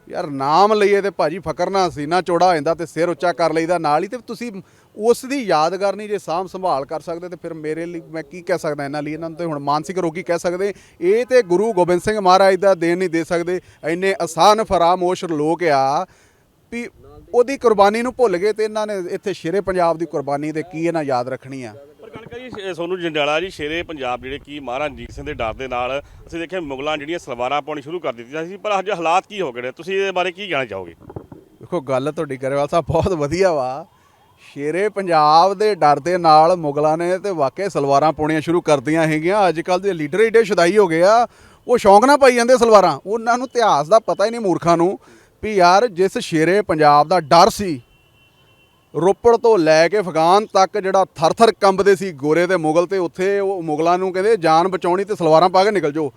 ਯਾਰ ਨਾਮ ਲਈਏ ਤੇ ਭਾਜੀ ਫਕਰ ਨਾ, ਸੀਨਾ ਚੌੜਾ ਹੋ ਜਾਂਦਾ ਤੇ ਸਿਰ ਉੱਚਾ ਕਰ ਲਈਦਾ ਨਾਲ ਹੀ ਤੇ ਤੁਸੀਂ ਉਸ ਦੀ ਯਾਦਗਾਰ ਨਹੀਂ ਜੇ ਸਾਂਭ ਸੰਭਾਲ ਕਰ ਸਕਦੇ ਤੇ ਫਿਰ ਮੇਰੇ ਲਈ ਮੈਂ ਕੀ ਕਹਿ ਸਕਦਾ ਇਹਨਾਂ ਲਈ? ਇਹਨਾਂ ਨੂੰ ਤੇ ਹੁਣ ਮਾਨਸਿਕ ਰੋਗੀ ਕਹਿ ਸਕਦੇ। ਇਹ ਤੇ ਗੁਰੂ ਗੋਬਿੰਦ ਸਿੰਘ ਮਹਾਰਾਜ ਦਾ ਦੇਣ ਨਹੀਂ ਦੇ ਸਕਦੇ। ਇੰਨੇ ਆਸਾਨ ਫਰਾਮੋਸ਼ ਲੋਕ ਆ ਵੀ ਉਹਦੀ ਕੁਰਬਾਨੀ ਨੂੰ ਭੁੱਲ ਗਏ ਤੇ ਇਹਨਾਂ ਨੇ ਇੱਥੇ ਸ਼ੇਰੇ ਪੰਜਾਬ ਦੀ ਕੁਰਬਾਨੀ ਤੇ ਕੀ ਇਹਨਾਂ ਯਾਦ ਰੱਖਣੀ ਆ? ਪਰ ਗੱਲ ਕਰੀਏ ਸ਼- ਸੋਨੂੰ ਜੰਡਾਲਾ ਜੀ, ਸ਼ੇਰੇ ਪੰਜਾਬ ਜਿਹੜੇ ਕੀ ਮਹਾਰਾਜ ਰਣਜੀਤ ਸਿੰਘ ਦੇ ਡਰ ਦੇ ਨਾਲ ਅਸੀਂ ਦੇਖਿਆ ਮੁਗਲਾਂ ਜਿਹੜੀਆਂ ਸਲਵਾਰਾਂ ਪਾਉਣੀ ਸ਼ੁਰੂ ਕਰ ਦਿੱਤੀਆਂ ਸੀ, ਪਰ ਅੱਜ ਹਾਲਾਤ ਕੀ ਹੋ ਗਏ ਨੇ? ਤੁਸੀਂ ਇਹਦੇ ਬਾਰੇ ਕੀ ਕਹਿਣਾ ਚਾਹੋਗੇ? ਦੇਖੋ, ਗੱਲ ਤੁਹਾਡੀ ਗਰੇਵਾਲ ਸਾਹਿਬ ਬਹੁਤ ਵਧੀਆ ਵਾ। ਸ਼ੇਰੇ ਪੰਜਾਬ ਦੇ ਡਰ ਦੇ ਨਾਲ ਮੁਗਲਾਂ ਨੇ ਤੇ ਵਾਕਿਆ ਸਲਵਾਰਾਂ ਪਾਉਣੀਆਂ ਸ਼ੁਰੂ ਕਰਦੀਆਂ ਹੈਗੀਆਂ। ਅੱਜ ਕੱਲ ਦੇ ਲੀਡਰ ਏਡੇ ਸ਼ੁਦਾਈ ਹੋ ਗਏ ਆ। ਉਹ ਸ਼ੌਂਕ ਨਾ ਪਾਈ ਜਾਂਦੇ ਸਲਵਾਰਾਂ। ਉਹਨਾਂ ਨੂੰ ਇਤਿਹਾਸ ਦਾ ਪਤਾ ਹੀ ਨਹੀਂ ਮੂਰਖਾਂ ਨੂੰ ਵੀ ਯਾਰ, ਜਿਸ ਸ਼ੇਰੇ ਪੰਜਾਬ ਦਾ ਡਰ ਸੀ ਰੋਪੜ ਤੋਂ ਲੈ ਕੇ ਅਫਗਾਨ ਤੱਕ ਜਿਹੜਾ ਥਰ-ਥਰ ਕੰਬਦੇ ਸੀ ਗੋਰੇ ਤੇ ਮੁਗਲ ਤੇ, ਉੱਥੇ ਉਹ ਮੁਗਲਾਂ ਨੂੰ ਕਹਿੰਦੇ ਜਾਨ ਬਚਾਉਣੀ ਤੇ ਸਲਵਾਰਾਂ ਪਾ ਕੇ ਨਿਕਲ ਜਾਓ।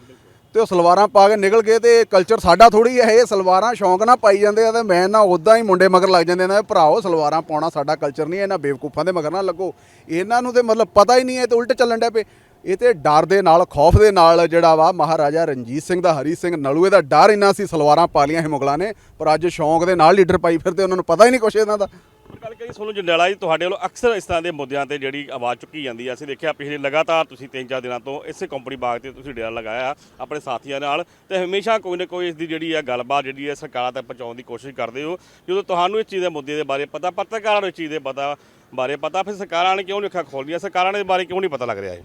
ਤੇ ਉਹ ਸਲਵਾਰਾਂ ਪਾ ਕੇ ਨਿਕਲ ਗਏ ਤੇ ਕਲਚਰ ਸਾਡਾ ਥੋੜੀ ਹੈ, ਇਹ ਸਲਵਾਰਾਂ ਸ਼ੌਂਕ ਨਾਲ ਪਾਈ ਜਾਂਦੇ ਆ ਤੇ ਮੈਂ ਨਾ ਉਦਾਂ ਹੀ ਮੁੰਡੇ ਮਗਰ ਲੱਗ ਜਾਂਦੇ ਨੇ, ਭਰਾਓ ਸਲਵਾਰਾਂ ਪਾਉਣਾ ਸਾਡਾ ਕਲਚਰ ਨਹੀਂ ਇਹਨਾਂ ਬੇਵਕੂਫਾਂ ਦੇ ਮਗਰ ਨਾ ਲੱਗੋ। ਇਹਨਾਂ ਨੂੰ ਤੇ ਮਤਲਬ ਪਤਾ ਹੀ ਨਹੀਂ ਹੈ ਤੇ ਉਲਟ ਚੱਲਣ ਡਿਆ ਪਏ। ਇਹ ਤੇ ਡਰ ਦੇ ਨਾਲ, ਖੌਫ ਦੇ ਨਾਲ ਜਿਹੜਾ ਵਾ ਮਹਾਰਾਜਾ ਰਣਜੀਤ ਸਿੰਘ ਦਾ, ਹਰੀ ਸਿੰਘ ਨਲੂਏ ਦਾ ਡਰ ਇੰਨਾ ਸੀ, ਸਲਵਾਰਾਂ ਪਾ ਲੀਆਂ ਸੀ ਮੁਗਲਾਂ ਨੇ, ਪਰ ਅੱਜ ਸ਼ੌਂਕ ਦੇ ਨਾਲ ਲੀਡਰ ਪਾਈ ਫਿਰਦੇ, ਉਹਨਾਂ ਨੂੰ ਪਤਾ ਹੀ ਨਹੀਂ ਕੁਛ ਇਹਨਾਂ ਦਾ। ਗੱਲ ਕਰੀਏ, ਸੋਨੂੰ ਜੰਡਾਲਾ ਜੀ, ਤੁਹਾਡੇ ਵੱਲੋਂ ਅਕਸਰ ਇਸ ਤਰ੍ਹਾਂ ਦੇ ਮੁੱਦਿਆਂ ਤੇ ਜਿਹੜੀ ਆਵਾਜ਼ ਚੁੱਕੀ ਜਾਂਦੀ ਹੈ ਅਸੀਂ ਦੇਖਿਆ ਪਿਛਲੇ ਲਗਾਤਾਰ ਤੁਸੀਂ ਤਿੰਨ ਚਾਰ ਦਿਨਾਂ ਤੋਂ ਇਸੇ ਕੰਪਨੀ ਬਾਗ ਤੇ ਤੁਸੀਂ ਡੇਰਾ ਲਗਾਇਆ ਆਪਣੇ ਸਾਥੀਆਂ ਨਾਲ ਤੇ ਹਮੇਸ਼ਾ ਕੋਈ ਨਾ ਕੋਈ ਇਸ ਦੀ ਜਿਹੜੀ ਹੈ ਗੱਲਬਾਤ ਜਿਹੜੀ ਹੈ ਸਰਕਾਰਾਂ ਤੱਕ ਪਹੁੰਚਾਉਣ ਦੀ ਕੋਸ਼ਿਸ਼ ਕਰਦੇ ਹੋ। ਜਦੋਂ ਤੁਹਾਨੂੰ ਇਸ ਚੀਜ਼ ਦੇ ਮੁੱਦੇ ਦੇ ਬਾਰੇ ਪਤਾ, ਪੱਤਰਕਾਰਾਂ ਨੂੰ ਇਸ ਚੀਜ਼ ਦੇ ਪਤਾ ਬਾਰੇ ਪਤਾ, ਫਿਰ ਸਰਕਾਰਾਂ ਨੇ ਕਿਉਂ ਨਹੀਂ ਅੱਖਾਂ ਖੋਲ੍ਹੀਆਂ? ਸਰਕਾਰਾਂ ਨੇ ਇਸ ਬਾਰੇ ਕਿਉਂ ਨਹੀਂ ਪਤਾ ਲੱਗ ਰਿਹਾ ਹੈ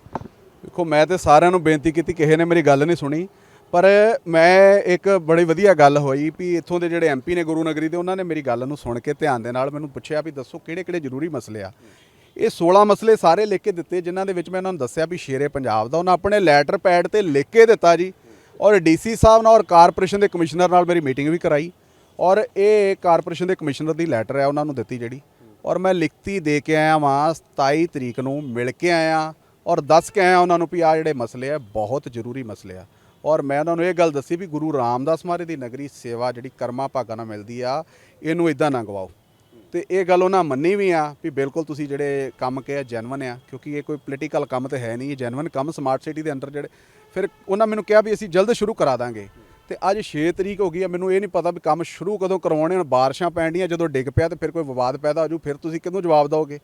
ਦੇਖੋ, ਮੈਂ ਤੇ ਸਾਰਿਆਂ ਨੂੰ ਬੇਨਤੀ ਕੀਤੀ, ਕਿਸੇ ਨੇ ਮੇਰੀ ਗੱਲ ਨਹੀਂ ਸੁਣੀ। ਪਰ ਮੈਂ ਇੱਕ ਬੜੀ ਵਧੀਆ ਗੱਲ ਹੋਈ ਵੀ ਇੱਥੋਂ ਦੇ ਜਿਹੜੇ ਐਮਪੀ ਨੇ ਗੁਰੂ ਨਗਰੀ ਦੇ, ਉਹਨਾਂ ਨੇ ਮੇਰੀ ਗੱਲ ਨੂੰ ਸੁਣ ਕੇ ਧਿਆਨ ਦੇ ਨਾਲ ਮੈਨੂੰ ਪੁੱਛਿਆ ਵੀ ਦੱਸੋ ਕਿਹੜੇ ਕਿਹੜੇ ਜ਼ਰੂਰੀ ਮਸਲੇ ਆ। ਇਹ 16 ਮਸਲੇ ਸਾਰੇ ਲਿਖ ਕੇ ਦਿੱਤੇ, ਜਿਨ੍ਹਾਂ ਦੇ ਵਿੱਚ ਮੈਂ ਉਹਨਾਂ ਨੂੰ ਦੱਸਿਆ ਵੀ ਸ਼ੇਰੇ ਪੰਜਾਬ ਦਾ, ਉਹਨਾਂ ਆਪਣੇ ਲੈਟਰ ਪੈਡ ਤੇ ਲਿਖ ਕੇ ਦਿੱਤਾ ਜੀ। ਔਰ ਡੀਸੀ ਸਾਹਿਬ ਨਾਲ ਔਰ ਕਾਰਪੋਰੇਸ਼ਨ ਦੇ ਕਮਿਸ਼ਨਰ ਨਾਲ ਮੇਰੀ ਮੀਟਿੰਗ ਵੀ ਕਰਾਈ। ਔਰ ਇਹ ਕਾਰਪੋਰੇਸ਼ਨ ਦੇ ਕਮਿਸ਼ਨਰ ਦੀ ਲੈਟਰ ਹੈ ਉਹਨਾਂ ਨੂੰ ਦਿੱਤੀ ਜਿਹੜੀ। ਔਰ ਮੈਂ ਲਿਖਤੀ ਦੇ ਕੇ ਆਇਆ ਵਾਂ 27 ਤਰੀਕ ਨੂੰ ਮਿਲ ਕੇ ਆਇਆ। ਔਰ ਦੱਸ ਕੇ ਆਇਆ ਉਹਨਾਂ ਨੂੰ ਵੀ ਆ ਜਿਹੜੇ ਮਸਲੇ ਆ, ਬਹੁਤ ਜ਼ਰੂਰੀ ਮਸਲੇ ਆ। ਔਰ ਮੈਂ ਉਹਨਾਂ ਨੂੰ ਇਹ ਗੱਲ ਦੱਸੀ ਵੀ ਗੁਰੂ ਰਾਮਦਾਸ ਮਹਾਰਾਜ ਦੀ ਨਗਰੀ ਸੇਵਾ ਜਿਹੜੀ ਕਰਮਾ ਭਾਗਾਂ ਨਾਲ ਮਿਲਦੀ ਆ, ਇਹਨੂੰ ਇਦਾਂ ਨਾ ਗਵਾਓ। ਤੇ ਇਹ ਗੱਲ ਉਹਨਾਂ ਮੰਨੀ ਵੀ ਆ ਵੀ ਬਿਲਕੁਲ ਤੁਸੀਂ ਜਿਹੜੇ ਕੰਮ ਕਿਹਾ ਜੈਨੂਨ ਆ, ਕਿਉਂਕਿ ਇਹ ਕੋਈ ਪੋਲੀਟੀਕਲ ਕੰਮ ਤੇ ਹੈ ਨਹੀਂ, ਇਹ ਜੈਨੂਨ ਕੰਮ ਸਮਾਰਟ ਸਿਟੀ ਦੇ ਅੰਦਰ ਜਿਹੜੇ ਫਿਰ ਉਹਨਾਂ ਮੈਨੂੰ ਕਿਹਾ ਵੀ ਅਸੀਂ ਜਲਦ ਸ਼ੁਰੂ ਕਰਾ ਦਾਂਗੇ। ਤੇ ਅੱਜ 6 ਤਰੀਕ ਹੋ ਗਈ ਆ, ਮੈਨੂੰ ਇਹ ਨਹੀਂ ਪਤਾ ਵੀ ਕੰਮ ਸ਼ੁਰੂ ਕਦੋਂ ਕਰਵਾਉਣੇ ਹੁਣ ਬਾਰਿਸ਼ਾਂ ਪੈਣ ਡੀਆਂ ਜਦੋਂ ਡਿੱਗ ਪਿਆ ਤੇ ਫਿਰ ਕੋਈ ਵਿਵਾਦ ਪੈਦਾ ਹੋ ਜੂ ਫਿਰ ਤੁਸੀਂ ਕਿਹਨੂੰ ਜਵਾਬ ਦਿਓਗੇ?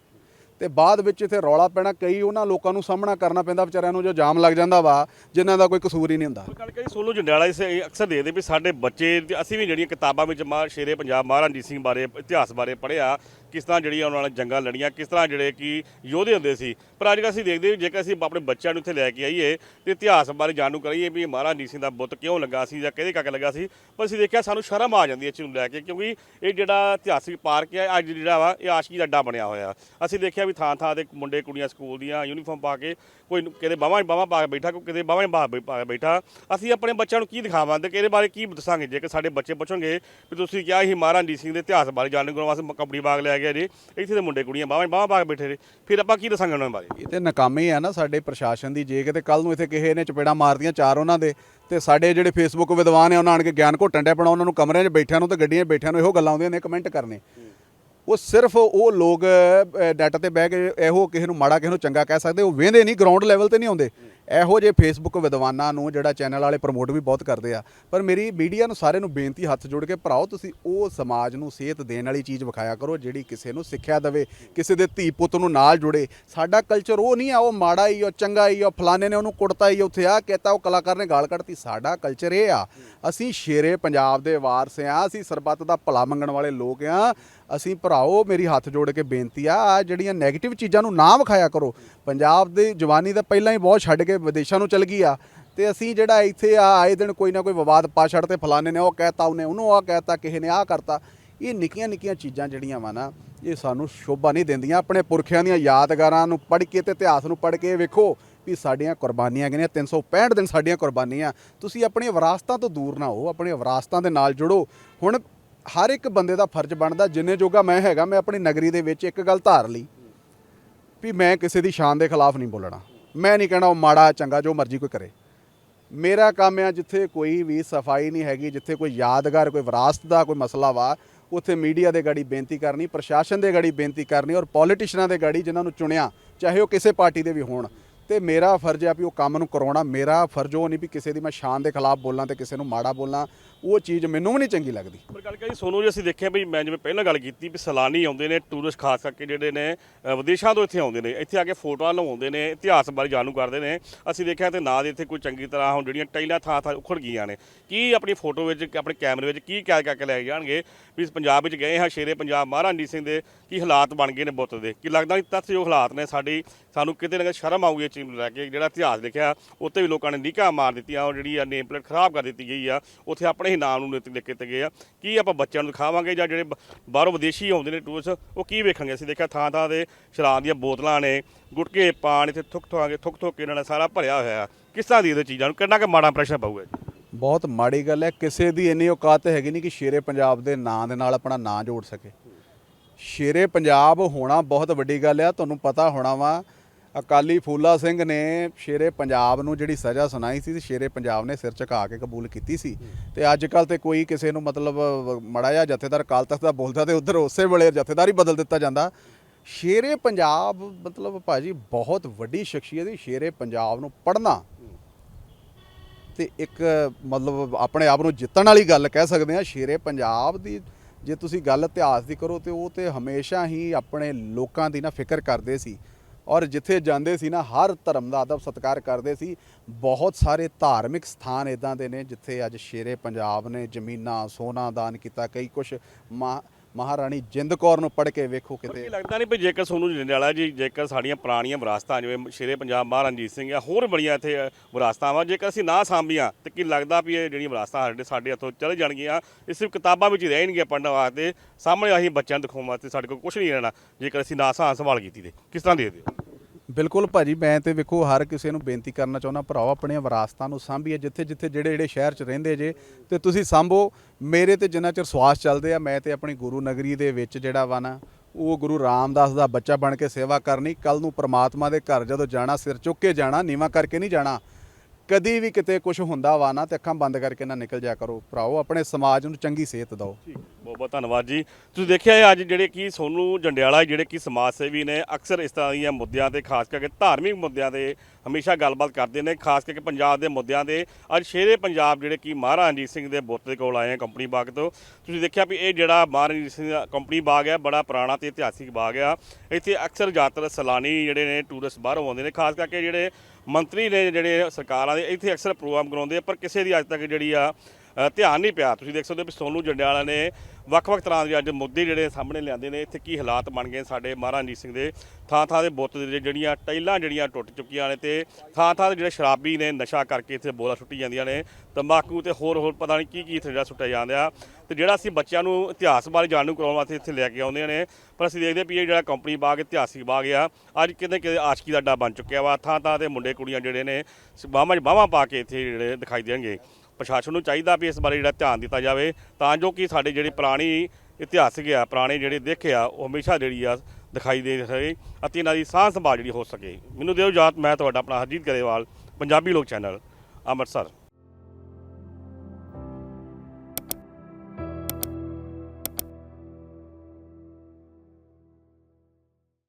ਤੇ ਬਾਅਦ ਵਿੱਚ ਇੱਥੇ ਰੌਲਾ ਪੈਣਾ, ਕਈ ਉਹਨਾਂ ਲੋਕਾਂ ਨੂੰ ਸਾਹਮਣਾ ਕਰਨਾ ਪੈਂਦਾ, ਵਿਚਾਰਿਆਂ ਨੂੰ ਜੋ ਜਾਮ ਲੱਗ ਜਾਂਦਾ ਵਾ, ਜਿਨ੍ਹਾਂ ਦਾ ਕੋਈ ਕਸੂਰ ਹੀ ਨਹੀਂ ਹੁੰਦਾ। ਪਰ ਗੱਲ ਕਰੀ ਜੰਡਿਆਲਾ ਇਸ ਅਕਸਰ ਦੇਖਦੇ ਵੀ ਸਾਡੇ ਬੱਚੇ, ਅਸੀਂ ਵੀ ਜਿਹੜੀਆਂ ਕਿਤਾਬਾਂ ਵਿੱਚ ਮਾ, ਸ਼ੇਰੇ ਪੰਜਾਬ ਮਹਾਰਾਜਾ ਰਣਜੀਤ ਸਿੰਘ ਬਾਰੇ ਇਤਿਹਾਸ ਬਾਰੇ ਪੜ੍ਹਿਆ ਕਿਸ ਤਰ੍ਹਾਂ ਜਿਹੜੀਆਂ ਉਹਨਾਂ ਨੇ ਜੰਗਾਂ ਲੜੀਆਂ, ਕਿਸ ਤਰ੍ਹਾਂ ਜਿਹੜੇ ਕਿ ਯੋਧੇ ਹੁੰਦੇ ਸੀ। ਪਰ ਅੱਜ ਕੱਲ੍ਹ ਅਸੀਂ ਦੇਖਦੇ ਵੀ ਜੇਕਰ ਅਸੀਂ ਆਪਣੇ ਬੱਚਿਆਂ ਨੂੰ ਇੱਥੇ ਲੈ ਕੇ ਆਈਏ, ਤੇ ਇਤਿਹਾਸ ਬਾਰੇ ਜਾਣੂ ਕਰਾਈਏ ਵੀ ਮਹਾਰਾਜਾ ਰਣਜੀਤ ਸਿੰਘ ਦਾ ਬੁੱਤ ਕਿਉਂ ਲੱਗਾ ਸੀ ਜਾਂ ਕਿਹਦੇ ਕਰਕੇ ਲੱਗਾ ਸੀ। ਪਰ ਅਸੀਂ ਦੇਖਿਆ ਸਾਨੂੰ ਸ਼ਰਮ ਆ ਜਾਂਦੀ ਹੈ ਇਸ ਨੂੰ ਲੈ ਕੇ, ਕਿਉਂਕਿ ਇਹ ਜਿਹੜਾ ਇਤਿਹਾਸਿਕ ਪਾਰਕ ਹੈ, ਅੱਜ ਜਿਹੜਾ ਵਾ, ਇਹ ਆਸ਼ਕੀ ਦਾ ਅੱਡਾ ਬਣਿਆ ਹੋਇਆ। ਅਸੀਂ ਦੇਖਿਆ ਵੀ ਥਾਂ ਥਾਂ ਤੇ ਮੁੰਡੇ ਕੁੜੀਆਂ ਸਕੂਲ ਦੀਆਂ ਯੂਨੀਫਾਰਮ ਪਾ ਕੇ ਕੋਈ ਕਿਤੇ ਬਾਹਾਂ ਬਾਹਾਂ ਪਾ ਕੇ ਬੈਠਾ, ਕੋਈ ਕਿਤੇ ਬਾਹਾਂ ਪਾ ਕੇ ਬੈਠਾ। ਅਸੀਂ ਆਪਣੇ ਬੱਚਿਆਂ ਨੂੰ ਕੀ ਦਿਖਾਵਾਂਗੇ ਕਿ ਇਹਦੇ ਬਾਰੇ ਕੀ ਦੱਸਾਂਗੇ? ਜੇਕਰ ਸਾਡੇ ਬੱਚੇ ਪੁੱਛਣਗੇ ਵੀ ਤੁਸੀਂ ਕਿਹਾ ਸੀ ਮਹਾਰਾਜਾ ਰਣਜੀਤ ਸਿੰਘ ਦੇ ਇਤਿਹਾਸ ਬਾਰੇ ਜਾਣਨ ਕਰਨ ਵਾਸਤੇ ਕੰਪਨੀ ਬਾਗ ਲੈ ਗਿਆ ਜੀ, ਇੱਥੇ ਦੇ ਮੁੰਡੇ ਕੁੜੀਆਂ ਬਾਹਾਂ ਬਾਹਾਂ ਪਾ ਕੇ ਬੈਠੇ ਨੇ ਫਿਰ ਆਪਾਂ ਕੀ ਦੱਸਾਂਗੇ ਉਹਨਾਂ ਬਾਰੇ? ਇਹ ਤੇ ਨਾਕਾਮੀ ਆ ਨਾ ਸਾਡੇ ਪ੍ਰਸ਼ਾਸਨ ਦੀ, ਜੇ ਕਿਤੇ ਕੱਲ ਨੂੰ ਇੱਥੇ ਕਿਸੇ ਨੇ ਚਪੇੜਾ ਮਾਰਦੀਆਂ ਚਾਰ ਉਹਨਾਂ ਦੇ, ਤੇ ਸਾਡੇ ਜਿਹੜੇ ਫੇਸਬੁੱਕ ਵਿਦਵਾਨ ਆ, ਉਹਨਾਂ ਆਣ ਕੇ ਗਿਆਨ ਘੋਟਣ ਡਿਆ ਪਣਾ, ਉਹਨਾਂ ਨੂੰ ਕਮਰਿਆਂ 'ਚ ਬੈਠਿਆਂ ਨੂੰ ਤੇ ਗੱਡੀਆਂ 'ਚ ਬੈਠਿਆਂ ਨੂੰ ਇਹੋ ਗੱਲਾਂ ਆਉਂਦੀਆਂ ਨੇ ਕਮੈਂਟ ਕਰਨੇ। ਉਹ ਸਿਰਫ ਉਹ ਲੋਕ ਨੈਟ ਤੇ ਬਹਿ ਕੇ ਇਹੋ ਕਿਸੇ ਨੂੰ ਮਾੜਾ, ਕਿਸੇ ਨੂੰ ਚੰਗਾ ਕਹਿ ਸਕਦੇ, ਉਹ ਵੇਂਦੇ ਨਹੀਂ ਗਰਾਊਂਡ ਲੈਵਲ ਤੇ ਨਹੀਂ ਆਉਂਦੇ। ਇਹੋ ਜਿਹੇ ਫੇਸਬੁੱਕ ਵਿਦਵਾਨਾਂ ਨੂੰ ਜਿਹੜਾ ਚੈਨਲ ਵਾਲੇ ਪ੍ਰਮੋਟ ਵੀ ਬਹੁਤ ਕਰਦੇ ਆ। ਪਰ ਮੇਰੀ ਮੀਡੀਆ ਨੂੰ ਸਾਰੇ ਨੂੰ ਬੇਨਤੀ ਹੱਥ ਜੋੜ ਕੇ, ਭਰਾਓ ਤੁਸੀਂ ਉਹ ਸਮਾਜ ਨੂੰ ਸਿਹਤ ਦੇਣ ਵਾਲੀ ਚੀਜ਼ ਵਿਖਾਇਆ ਕਰੋ, ਜਿਹੜੀ ਕਿਸੇ ਨੂੰ ਸਿੱਖਿਆ ਦੇਵੇ, ਕਿਸੇ ਦੇ ਧੀ ਪੁੱਤ ਨੂੰ ਨਾਲ ਜੁੜੇ। ਸਾਡਾ ਕਲਚਰ ਉਹ ਨਹੀਂ ਆ, ਉਹ ਮਾੜਾ ਹੀ, ਉਹ ਚੰਗਾ ਹੀ, ਉਹ ਫਲਾਣੇ ਨੇ ਉਹਨੂੰ ਕੁੜਤਾ ਹੀ, ਉੱਥੇ ਆ ਕਹਤਾ, ਉਹ ਕਲਾਕਾਰ ਨੇ ਗਾਲ ਕੱਢਤੀ। ਸਾਡਾ ਕਲਚਰ ਇਹ ਆ, ਅਸੀਂ ਸ਼ੇਰੇ ਪੰਜਾਬ ਦੇ ਵਾਰਸ ਆ, ਅਸੀਂ ਸਰਬੱਤ ਦਾ ਭਲਾ ਮੰਗਣ ਵਾਲੇ ਲੋਕ ਆ। ਅਸੀਂ ਭਰਾਓ, ਮੇਰੀ ਹੱਥ ਜੋੜ ਕੇ ਬੇਨਤੀ ਆ, ਆਹ ਜਿਹੜੀਆਂ 네ਗੇਟਿਵ ਚੀਜ਼ਾਂ ਨੂੰ ਨਾ ਵਿਖਾਇਆ ਕਰੋ। ਪੰਜਾਬ ਦੀ ਜਵਾਨੀ ਤਾਂ ਪਹਿਲਾਂ ਹੀ ਬਹੁਤ ਛੱਡ ਕੇ ਵਿਦੇਸ਼ਾਂ ਨੂੰ ਚਲ ਗਈ ਆ, ਤੇ ਅਸੀਂ ਜਿਹੜਾ ਇੱਥੇ ਆ, ਆਏ ਦਿਨ ਕੋਈ ਨਾ ਕੋਈ ਵਿਵਾਦ ਪਾ ਛੱਡ ਤੇ ਫਲਾਣੇ ਨੇ ਉਹ ਕਹਿਤਾ, ਉਹਨੇ ਉਹਨੂੰ ਆ ਕਹਿਤਾ, ਕਿਸੇ ਨੇ ਆ ਕਰਤਾ। ਇਹ ਨਿੱਕੀਆਂ ਨਿੱਕੀਆਂ ਚੀਜ਼ਾਂ ਜਿਹੜੀਆਂ ਵਾ ਨਾ, ਇਹ ਸਾਨੂੰ ਸ਼ੋਭਾ ਨਹੀਂ ਦਿੰਦੀਆਂ। ਆਪਣੇ ਪੁਰਖਿਆਂ ਦੀਆਂ ਯਾਦਗਾਰਾਂ ਨੂੰ ਪੜ੍ਹ ਕੇ ਤੇ ਇਤਿਹਾਸ ਨੂੰ ਪੜ੍ਹ ਕੇ ਵੇਖੋ ਵੀ ਸਾਡੀਆਂ ਕੁਰਬਾਨੀਆਂ ਕਿੰਨੀਆਂ 365 ਦਿਨ ਸਾਡੀਆਂ ਕੁਰਬਾਨੀਆਂ। ਤੁਸੀਂ ਆਪਣੀਆਂ ਵਿਰਾਸਤਾਂ ਤੋਂ ਦੂਰ ਨਾ ਹੋ, ਆਪਣੀਆਂ ਵਿਰਾਸਤਾਂ ਦੇ ਨਾਲ ਜੁੜੋ। ਹੁਣ ਹਰ ਇੱਕ ਬੰਦੇ ਦਾ ਫਰਜ਼ ਬਣਦਾ, ਜਿੰਨੇ ਜੋਗਾ ਮੈਂ ਹੈਗਾ, ਮੈਂ ਆਪਣੀ ਨਗਰੀ ਦੇ ਵਿੱਚ ਇੱਕ ਗੱਲ ਧਾਰ ਲਈ, ਵੀ ਮੈਂ ਕਿਸੇ ਦੀ ਸ਼ਾਨ ਦੇ ਖਿਲਾਫ ਨਹੀਂ ਬੋਲਣਾ। ਮੈਂ ਨਹੀਂ ਕਹਿਣਾ ਉਹ ਮਾੜਾ, ਚੰਗਾ, ਜੋ ਮਰਜ਼ੀ ਕੋਈ ਕਰੇ। ਮੇਰਾ ਕੰਮ ਆ ਜਿੱਥੇ ਕੋਈ ਵੀ ਸਫ਼ਾਈ ਨਹੀਂ ਹੈਗੀ, ਜਿੱਥੇ ਕੋਈ ਯਾਦਗਾਰ, ਕੋਈ ਵਿਰਾਸਤ ਦਾ ਕੋਈ ਮਸਲਾ ਵਾ, ਉੱਥੇ ਮੀਡੀਆ ਦੇ ਗਾੜੀ ਬੇਨਤੀ ਕਰਨੀ, ਪ੍ਰਸ਼ਾਸਨ ਦੇ ਗਾੜੀ ਬੇਨਤੀ ਕਰਨੀ ਔਰ ਪੋਲੀਟੀਸ਼ੀਅਨਾਂ ਦੇ ਗਾੜੀ ਜਿਨ੍ਹਾਂ ਨੂੰ ਚੁਣਿਆ, ਚਾਹੇ ਉਹ ਕਿਸੇ ਪਾਰਟੀ ਦੇ ਵੀ ਹੋਣ। ਤੇ ਮੇਰਾ ਫਰਜ਼ ਆ ਵੀ ਉਹ ਕੰਮ ਨੂੰ ਕਰਾਉਣਾ, ਮੇਰਾ ਫਰਜ਼ ਉਹ ਨਹੀਂ ਵੀ ਕਿਸੇ ਦੀ ਮੈਂ ਸ਼ਾਨ ਦੇ ਖਿਲਾਫ ਬੋਲਾਂ ਤੇ ਕਿਸੇ ਨੂੰ ਮਾੜਾ ਬੋਲਾਂ। ਉਹ ਚੀਜ਼ ਮੈਨੂੰ ਵੀ ਨਹੀਂ ਚੰਗੀ ਲੱਗਦੀ। ਪਰ ਗੱਲ ਕਰੀ ਸੋਨੂੰ ਜੀ ਅਸੀਂ ਦੇਖਿਆ ਵੀ ਮੈਂ ਜਿਵੇਂ ਪਹਿਲਾਂ ਗੱਲ ਕੀਤੀ ਵੀ ਸੈਲਾਨੀ ਆਉਂਦੇ ਨੇ ਟੂਰਿਸਟ ਖਾਸ ਕਰਕੇ ਜਿਹੜੇ ਨੇ ਅ, ਵਿਦੇਸ਼ਾਂ ਤੋਂ ਇੱਥੇ ਆਉਂਦੇ ਨੇ ਇੱਥੇ ਆ ਕੇ ਫੋਟੋਆਂ ਲਵਾਉਂਦੇ ਨੇ ਇਤਿਹਾਸ ਬਾਰੇ ਜਾਣੂ ਕਰਦੇ ਨੇ। ਅਸੀਂ ਦੇਖਿਆ ਤੇ ਨਾ ਦੇ ਇੱਥੇ ਕੋਈ ਚੰਗੀ ਤਰ੍ਹਾਂ ਹੁਣ ਜਿਹੜੀਆਂ ਟਾਈਲਾਂ ਥਾਂ ਥਾਂ ਉਖੜ ਗਈਆਂ ਨੇ। ਕੀ ਆਪਣੀ ਫੋਟੋ ਵਿੱਚ ਆਪਣੇ ਕੈਮਰੇ ਵਿੱਚ ਕੀ ਕਹਿ ਕਹਿ ਕੇ ਲੈ ਕੇ ਜਾਣਗੇ? ਵੀ ਇਸ ਪੰਜਾਬ ਵਿੱਚ ਗਏ ਹਾਂ ਸ਼ੇਰੇ ਪੰਜਾਬ ਮਹਾਰਾਣੀ ਸਿੰਘ ਦੇ ਕੀ ਹਾਲਾਤ ਬਣ ਗਏ ਨੇ ਬੁੱਤ ਦੇ? ਕੀ ਲੱਗਦਾ ਨਹੀਂ ਤੱਥ ਜੋ ਹਾਲਾਤ ਨੇ ਸਾਡੀ ਸਾਨੂੰ ਕਿਤੇ ਨਾ ਕਿਤੇ ਸ਼ਰਮ ਆਊਗੀ ਇਹ ਚੀਜ਼ ਨੂੰ ਲੈ ਕੇ। ਜਿਹੜਾ ਇਤਿਹਾਸ ਲਿਖਿਆ ਉੱਤੇ ਵੀ ਲੋਕਾਂ ਨੇ ਨੀਕਾ ਮਾਰ ਦਿੱਤੀਆਂ ਉਹ ਜਿਹੜੀ ਆ ਨੇਮ ਪਲੇਟ ਖਰਾਬ ਕਰ ਦਿੱਤੀ ਗਈ ਆ ਉੱਥੇ ਆਪਣੇ ਹੀ ਨਾਮ ਨੂੰ ਲਿਖ ਕੇ ਤੇ ਗਏ ਆ। ਕੀ ਆਪਾਂ ਬੱਚਿਆਂ ਨੂੰ ਦਿਖਾਵਾਂਗੇ ਜਾਂ ਜਿਹੜੇ ਬ- ਬਾਹਰੋਂ ਵਿਦੇਸ਼ੀ ਆਉਂਦੇ ਨੇ ਟੂਰਿਸਟ ਉਹ ਕੀ ਵੇਖਣਗੇ ਅਸੀਂ ਦੇਖਿਆ ਥਾਂ ਥਾਂ ਦੇ ਸ਼ਰਾਬ ਦੀਆਂ ਬੋਤਲਾਂ ਨੇ, ਗੁਟਕੇ ਪਾਣ ਇੱਥੇ ਥੁੱਕ ਥੁਆਂਗੇ ਥੁੱਕ ਥੁੱਕ ਕੇ ਇਹਨਾਂ ਨੇ ਸਾਰਾ ਭਰਿਆ ਹੋਇਆ। ਆ ਕਿਸ ਤਰ੍ਹਾਂ ਦੀ ਇਹਦੇ ਚੀਜ਼ਾਂ ਨੂੰ, ਕਿੰਨਾ ਕੁ ਮਾੜਾ ਪ੍ਰੈਸ਼ਰ ਪਊਗਾ ਜੀ? ਬਹੁਤ ਮਾੜੀ ਗੱਲ ਹੈ। ਕਿਸੇ ਦੀ ਇੰਨੀ ਔਕਾਤ ਹੈਗੀ ਨਹੀਂ ਕਿ ਸ਼ੇਰੇ ਪੰਜਾਬ ਦੇ ਨਾਂ ਦੇ ਨਾਲ ਆਪਣਾ ਨਾਂ ਜੋੜ ਸਕੇ। ਸ਼ੇਰੇ ਪੰਜਾਬ ਹੋਣਾ ਬਹੁਤ ਵੱਡੀ ਗੱਲ ਆ, ਤੁਹਾਨੂੰ ਪਤਾ ਹੋਣਾ ਵਾ ਅਕਾਲੀ ਫੂਲਾ ਸਿੰਘ ਨੇ ਸ਼ੇਰੇ ਪੰਜਾਬ ਨੂੰ ਜਿਹੜੀ ਸਜ਼ਾ ਸੁਣਾਈ ਸੀ ਸ਼ੇਰੇ ਪੰਜਾਬ ਨੇ ਸਿਰ ਝੁਕਾ ਕੇ ਕਬੂਲ ਕੀਤੀ ਸੀ। ਤੇ ਅੱਜ ਕੱਲ ਤੇ ਕੋਈ ਕਿਸੇ ਨੂੰ ਮਤਲਬ, ਮੜਾ ਜਿਹਾ ਜਥੇਦਾਰ ਅਕਾਲ ਤਖਤ ਦਾ ਬੋਲਦਾ ਤੇ ਉਧਰ ਉਸੇ ਵੇਲੇ ਜਥੇਦਾਰ ਹੀ ਬਦਲ ਦਿੱਤਾ ਜਾਂਦਾ। ਸ਼ੇਰੇ ਪੰਜਾਬ ਮਤਲਬ ਭਾਜੀ ਬਹੁਤ ਵੱਡੀ ਸ਼ਖਸੀਅਤ ਸੀ, ਸ਼ੇਰੇ ਪੰਜਾਬ ਨੂੰ ਪੜ੍ਹਨਾ। ਤੇ ਇੱਕ ਮਤਲਬ ਆਪਣੇ ਆਪ ਨੂੰ ਜਿੱਤਣ ਵਾਲੀ ਗੱਲ ਕਹਿ ਸਕਦੇ ਆ ਸ਼ੇਰੇ ਪੰਜਾਬ ਦੀ ਜੇ ਤੁਸੀਂ ਗੱਲ ਇਤਿਹਾਸ ਦੀ ਕਰੋ ਤੇ ਉਹ ਤੇ ਹਮੇਸ਼ਾ ਹੀ ਆਪਣੇ ਲੋਕਾਂ ਦੀ ਨਾ ਫਿਕਰ ਕਰਦੇ ਸੀ। ਔਰ ਜਿੱਥੇ ਜਾਂਦੇ ਸੀ ਨਾ, ਹਰ ਧਰਮ ਦਾ ਅਦਬ ਸਤਿਕਾਰ ਕਰਦੇ ਸੀ। ਬਹੁਤ ਸਾਰੇ ਧਾਰਮਿਕ ਸਥਾਨ ਇਦਾਂ ਦੇ ਨੇ, ਜਿੱਥੇ ਅੱਜ ਸ਼ੇਰੇ ਪੰਜਾਬ ਨੇ ਜ਼ਮੀਨਾਂ, ਸੋਨਾ ਦਾਨ ਕੀਤਾ, ਕਈ ਕੁਝ ਮਹਾਰਾਣੀ ਜਿੰਦ ਕੌਰ ਨੂੰ ਪੜ੍ਹ ਕੇ ਵੇਖੋ ਕਿਤੇ। ਕੀ ਲੱਗਦਾ ਨਹੀਂ ਵੀ ਜੇਕਰ ਸੋਨੂੰ ਜੰਡਿਆਲਾ ਜੀ ਜੇਕਰ ਸਾਡੀਆਂ ਪੁਰਾਣੀਆਂ ਵਿਰਾਸਤਾਂ ਜਿਵੇਂ ਸ਼ੇਰੇ ਪੰਜਾਬ ਮਹਾਰਾਜਾ ਰਣਜੀਤ ਸਿੰਘ ਆ ਹੋਰ ਬੜੀਆਂ ਇੱਥੇ ਵਿਰਾਸਤਾਂ ਵਾ ਜੇਕਰ ਅਸੀਂ ਨਾ ਸਾਂਭੀਆਂ ਤੇ ਕੀ ਲੱਗਦਾ ਵੀ ਇਹ ਜਿਹੜੀਆਂ ਵਿਰਾਸਤਾਂ ਸਾਡੇ ਸਾਡੇ ਹੱਥੋਂ ਚਲੇ ਜਾਣਗੀਆਂ ਇਹ ਸਿਰਫ ਕਿਤਾਬਾਂ ਵਿੱਚ ਹੀ ਰਹਿਣਗੀਆਂ ਪੜ੍ਹਨ ਵਾਸਤੇ ਸਾਹਮਣੇ ਅਸੀਂ ਬੱਚਿਆਂ ਨੂੰ ਦਿਖਾਉਣ ਵਾਸਤੇ ਸਾਡੇ ਕੋਲ ਕੁਝ ਨਹੀਂ ਰਹਿਣਾ ਜੇਕਰ ਅਸੀਂ ਨਾ ਸਾਂਭ ਸੰਭਾਲ ਕੀਤੀ ਤੇ। ਕਿਸ ਤਰ੍ਹਾਂ ਦੇ ਦਿਓ ਬਿਲਕੁਲ ਭਾਜੀ, ਮੈਂ ਤੇ ਵੇਖੋ ਹਰ ਕਿਸੇ ਨੂੰ ਬੇਨਤੀ ਕਰਨਾ ਚਾਹੁੰਦਾ, ਭਰਾਓ, ਆਪਣੀਆਂ ਵਿਰਾਸਤਾਂ ਨੂੰ ਸਾਂਭੀਏ, ਜਿੱਥੇ ਜਿੱਥੇ ਜਿਹੜੇ ਜਿਹੜੇ ਸ਼ਹਿਰ 'ਚ ਰਹਿੰਦੇ ਜੇ, ਤੇ ਤੁਸੀਂ ਸਾਂਭੋ। ਮੇਰੇ ਤੇ ਜਿੰਨਾ ਚਿਰ ਸਵਾਸ ਚੱਲਦੇ ਆ, ਮੈਂ ਤੇ ਆਪਣੀ ਗੁਰੂ ਨਗਰੀ ਦੇ ਵਿੱਚ ਜਿਹੜਾ ਵਾ ਨਾ, ਉਹ ਗੁਰੂ ਰਾਮਦਾਸ ਦਾ ਬੱਚਾ ਬਣ ਕੇ ਸੇਵਾ ਕਰਨੀ ਕੱਲ ਨੂੰ ਪ੍ਰਮਾਤਮਾ ਦੇ ਘਰ ਜਦੋਂ ਜਾਣਾ, ਸਿਰ ਚੁੱਕ ਕੇ ਜਾਣਾ, ਨੀਵਾ ਕਰਕੇ ਨਹੀਂ ਜਾਣਾ ਕਦੀ ਵੀ ਕਿਤੇ ਕੁਝ ਹੁੰਦਾ ਵਾ ਨਾ ਤੇ ਅੱਖਾਂ ਬੰਦ ਕਰਕੇ ਨਾ ਨਿਕਲ ਜਾ ਕਰੋ। ਭਰਾਓ ਆਪਣੇ ਸਮਾਜ ਨੂੰ ਚੰਗੀ ਸਿਹਤ ਦਿਓ। ਬਹੁਤ ਬਹੁਤ ਧੰਨਵਾਦ ਜੀ। ਤੁਸੀਂ ਦੇਖਿਆ ਇਹ ਅੱਜ ਜਿਹੜੇ ਕਿ ਸੋਨੂੰ ਜੰਡਿਆਲਾ, ਜਿਹੜੇ ਕਿ ਸਮਾਜ ਸੇਵੀ ਨੇ, ਅਕਸਰ ਇਸ ਤਰ੍ਹਾਂ ਦੀਆਂ ਮੁੱਦਿਆਂ ਤੇ ਖਾਸ ਕਰਕੇ ਧਾਰਮਿਕ ਮੁੱਦਿਆਂ ਤੇ ਹਮੇਸ਼ਾ ਗੱਲਬਾਤ ਕਰਦੇ ਨੇ, ਖਾਸ ਕਰਕੇ ਪੰਜਾਬ ਦੇ ਮੁੱਦਿਆਂ ਤੇ। ਅੱਜ ਸ਼ੇਰੇ ਪੰਜਾਬ ਜਿਹੜੇ ਕਿ ਮਹਾਰਾਜਾ ਰਣਜੀਤ ਸਿੰਘ ਦੇ ਬੁੱਤ ਦੇ ਕੋਲ ਆਏ ਆ ਕੰਪਨੀ ਬਾਗ ਤੋਂ। ਤੁਸੀਂ ਦੇਖਿਆ ਵੀ ਇਹ ਜਿਹੜਾ ਮਹਾਰਾਜਾ ਰਣਜੀਤ ਸਿੰਘ ਦਾ ਕੰਪਨੀ ਬਾਗ ਹੈ ਬੜਾ ਪੁਰਾਣਾ ਤੇ ਇਤਿਹਾਸਿਕ ਬਾਗ ਆ। ਇੱਥੇ ਅਕਸਰ ਜ਼ਿਆਦਾਤਰ ਸੈਲਾਨੀ ਜਿਹੜੇ ਨੇ ਟੂਰਿਸਟ ਬਾਹਰੋਂ ਆਉਂਦੇ ਨੇ, ਖਾਸ ਕਰਕੇ ਜਿਹੜੇ ਮੰਤਰੀ ਨੇ ਜਿਹੜੇ ਸਰਕਾਰਾਂ ਦੇ ਇੱਥੇ ਅਕਸਰ ਪ੍ਰੋਗਰਾਮ ਕਰਾਉਂਦੇ ਆ, ਪਰ ਕਿਸੇ ਦੀ ਅੱਜ ਤੱਕ ਜਿਹੜੀ ਆ ਧਿਆਨ ਨਹੀਂ ਪਿਆ। ਤੁਸੀਂ ਦੇਖ ਸਕਦੇ ਹੋ ਵੀ ਸੋਨੂੰ ਜੰਡਿਆਲਾ ਨੇ ਵੱਖ-ਵੱਖ ਤਰ੍ਹਾਂ ਦੇ ਅੱਜ ਮੁੱਦੇ ਜਿਹੜੇ ਸਾਹਮਣੇ ਲਿਆਂਦੇ ਨੇ। ਇੱਥੇ ਕੀ ਹਾਲਾਤ ਬਣ ਗਏ ਸਾਡੇ ਮਹਾਰਾਜਾ ਰਣਜੀਤ ਸਿੰਘ ਦੇ। ਥਾਂ ਥਾਂ ਦੇ ਬੁੱਤ ਦੇ ਜਿਹੜੀਆਂ ਟਾਈਲਾਂ ਜਿਹੜੀਆਂ ਟੁੱਟ ਚੁੱਕੀਆਂ ਨੇ ਤੇ ਥਾਂ ਥਾਂ ਦੇ ਜਿਹੜੇ ਸ਼ਰਾਬੀ ਨੇ ਨਸ਼ਾ ਕਰਕੇ ਇੱਥੇ ਬੋਲਾ ਸੁੱਟੀ ਜਾਂਦੀਆਂ ਨੇ। ਤੰਬਾਕੂ ਤੇ ਹੋਰ ਹੋਰ ਪਤਾ ਨਹੀਂ ਕੀ ਕੀ ਇੱਥੇ ਜਿਹੜਾ ਸੁੱਟਿਆ ਜਾਂਦਾ ਤੇ ਜਿਹੜਾ ਅਸੀਂ ਬੱਚਿਆਂ ਨੂੰ ਇਤਿਹਾਸ ਬਾਰੇ ਜਾਣੂ ਕਰਾਉਣ ਵਾਸਤੇ ਇੱਥੇ ਲੈ ਕੇ ਆਉਂਦੇ ਨੇ, ਪਰ ਅਸੀਂ ਦੇਖਦੇ ਵੀ ਇਹ ਜਿਹੜਾ ਕੰਪਨੀ ਬਾਗ, ਇਤਿਹਾਸਿਕ ਬਾਗ ਆ, ਅੱਜ ਕਿਤੇ ਕਿਤੇ ਆਸ਼ਕੀ ਦਾ ਅੱਡਾ ਬਣ ਚੁੱਕਿਆ ਵਾ। ਥਾਂ ਥਾਂ ਤੇ ਮੁੰਡੇ ਕੁੜੀਆਂ ਜਿਹੜੇ ਨੇ, ਬਾਹਾਂ 'ਚ ਬਾਹਾਂ ਪਾ ਕੇ ਇੱਥੇ ਜਿਹੜੇ ਦਿਖਾਈ ਦੇਣਗੇ। ਪ੍ਰਸ਼ਾਸਨ ਨੂੰ ਚਾਹੀਦਾ ਵੀ ਇਸ ਬਾਰੇ ਜਿਹੜਾ ਧਿਆਨ ਦਿੱਤਾ ਜਾਵੇ, ਤਾਂ ਜੋ ਕਿ ਸਾਡੇ ਜਿਹੜੇ ਪੁਰਾਣੀ ਇਤਿਹਾਸਿਕ ਆ, ਪੁਰਾਣੇ ਜਿਹੜੇ ਦੇਖੇ ਆ, ਉਹ ਹਮੇਸ਼ਾ ਜਿਹੜੀ ਆ ਦਿਖਾਈ ਦੇ ਰਹੇ ਅਤੇ ਇਹਨਾਂ ਦੀ ਸਾਂਭ ਸੰਭਾਲ ਜਿਹੜੀ ਹੋ ਸਕੇ। ਮੈਨੂੰ ਦਿਓ ਯਾਦ ਮੈਂ ਤੁਹਾਡਾ ਆਪਣਾ ਹਰਜੀਤ ਗਰੇਵਾਲ, ਪੰਜਾਬੀ ਲੋਕ ਚੈਨਲ, ਅੰਮ੍ਰਿਤਸਰ।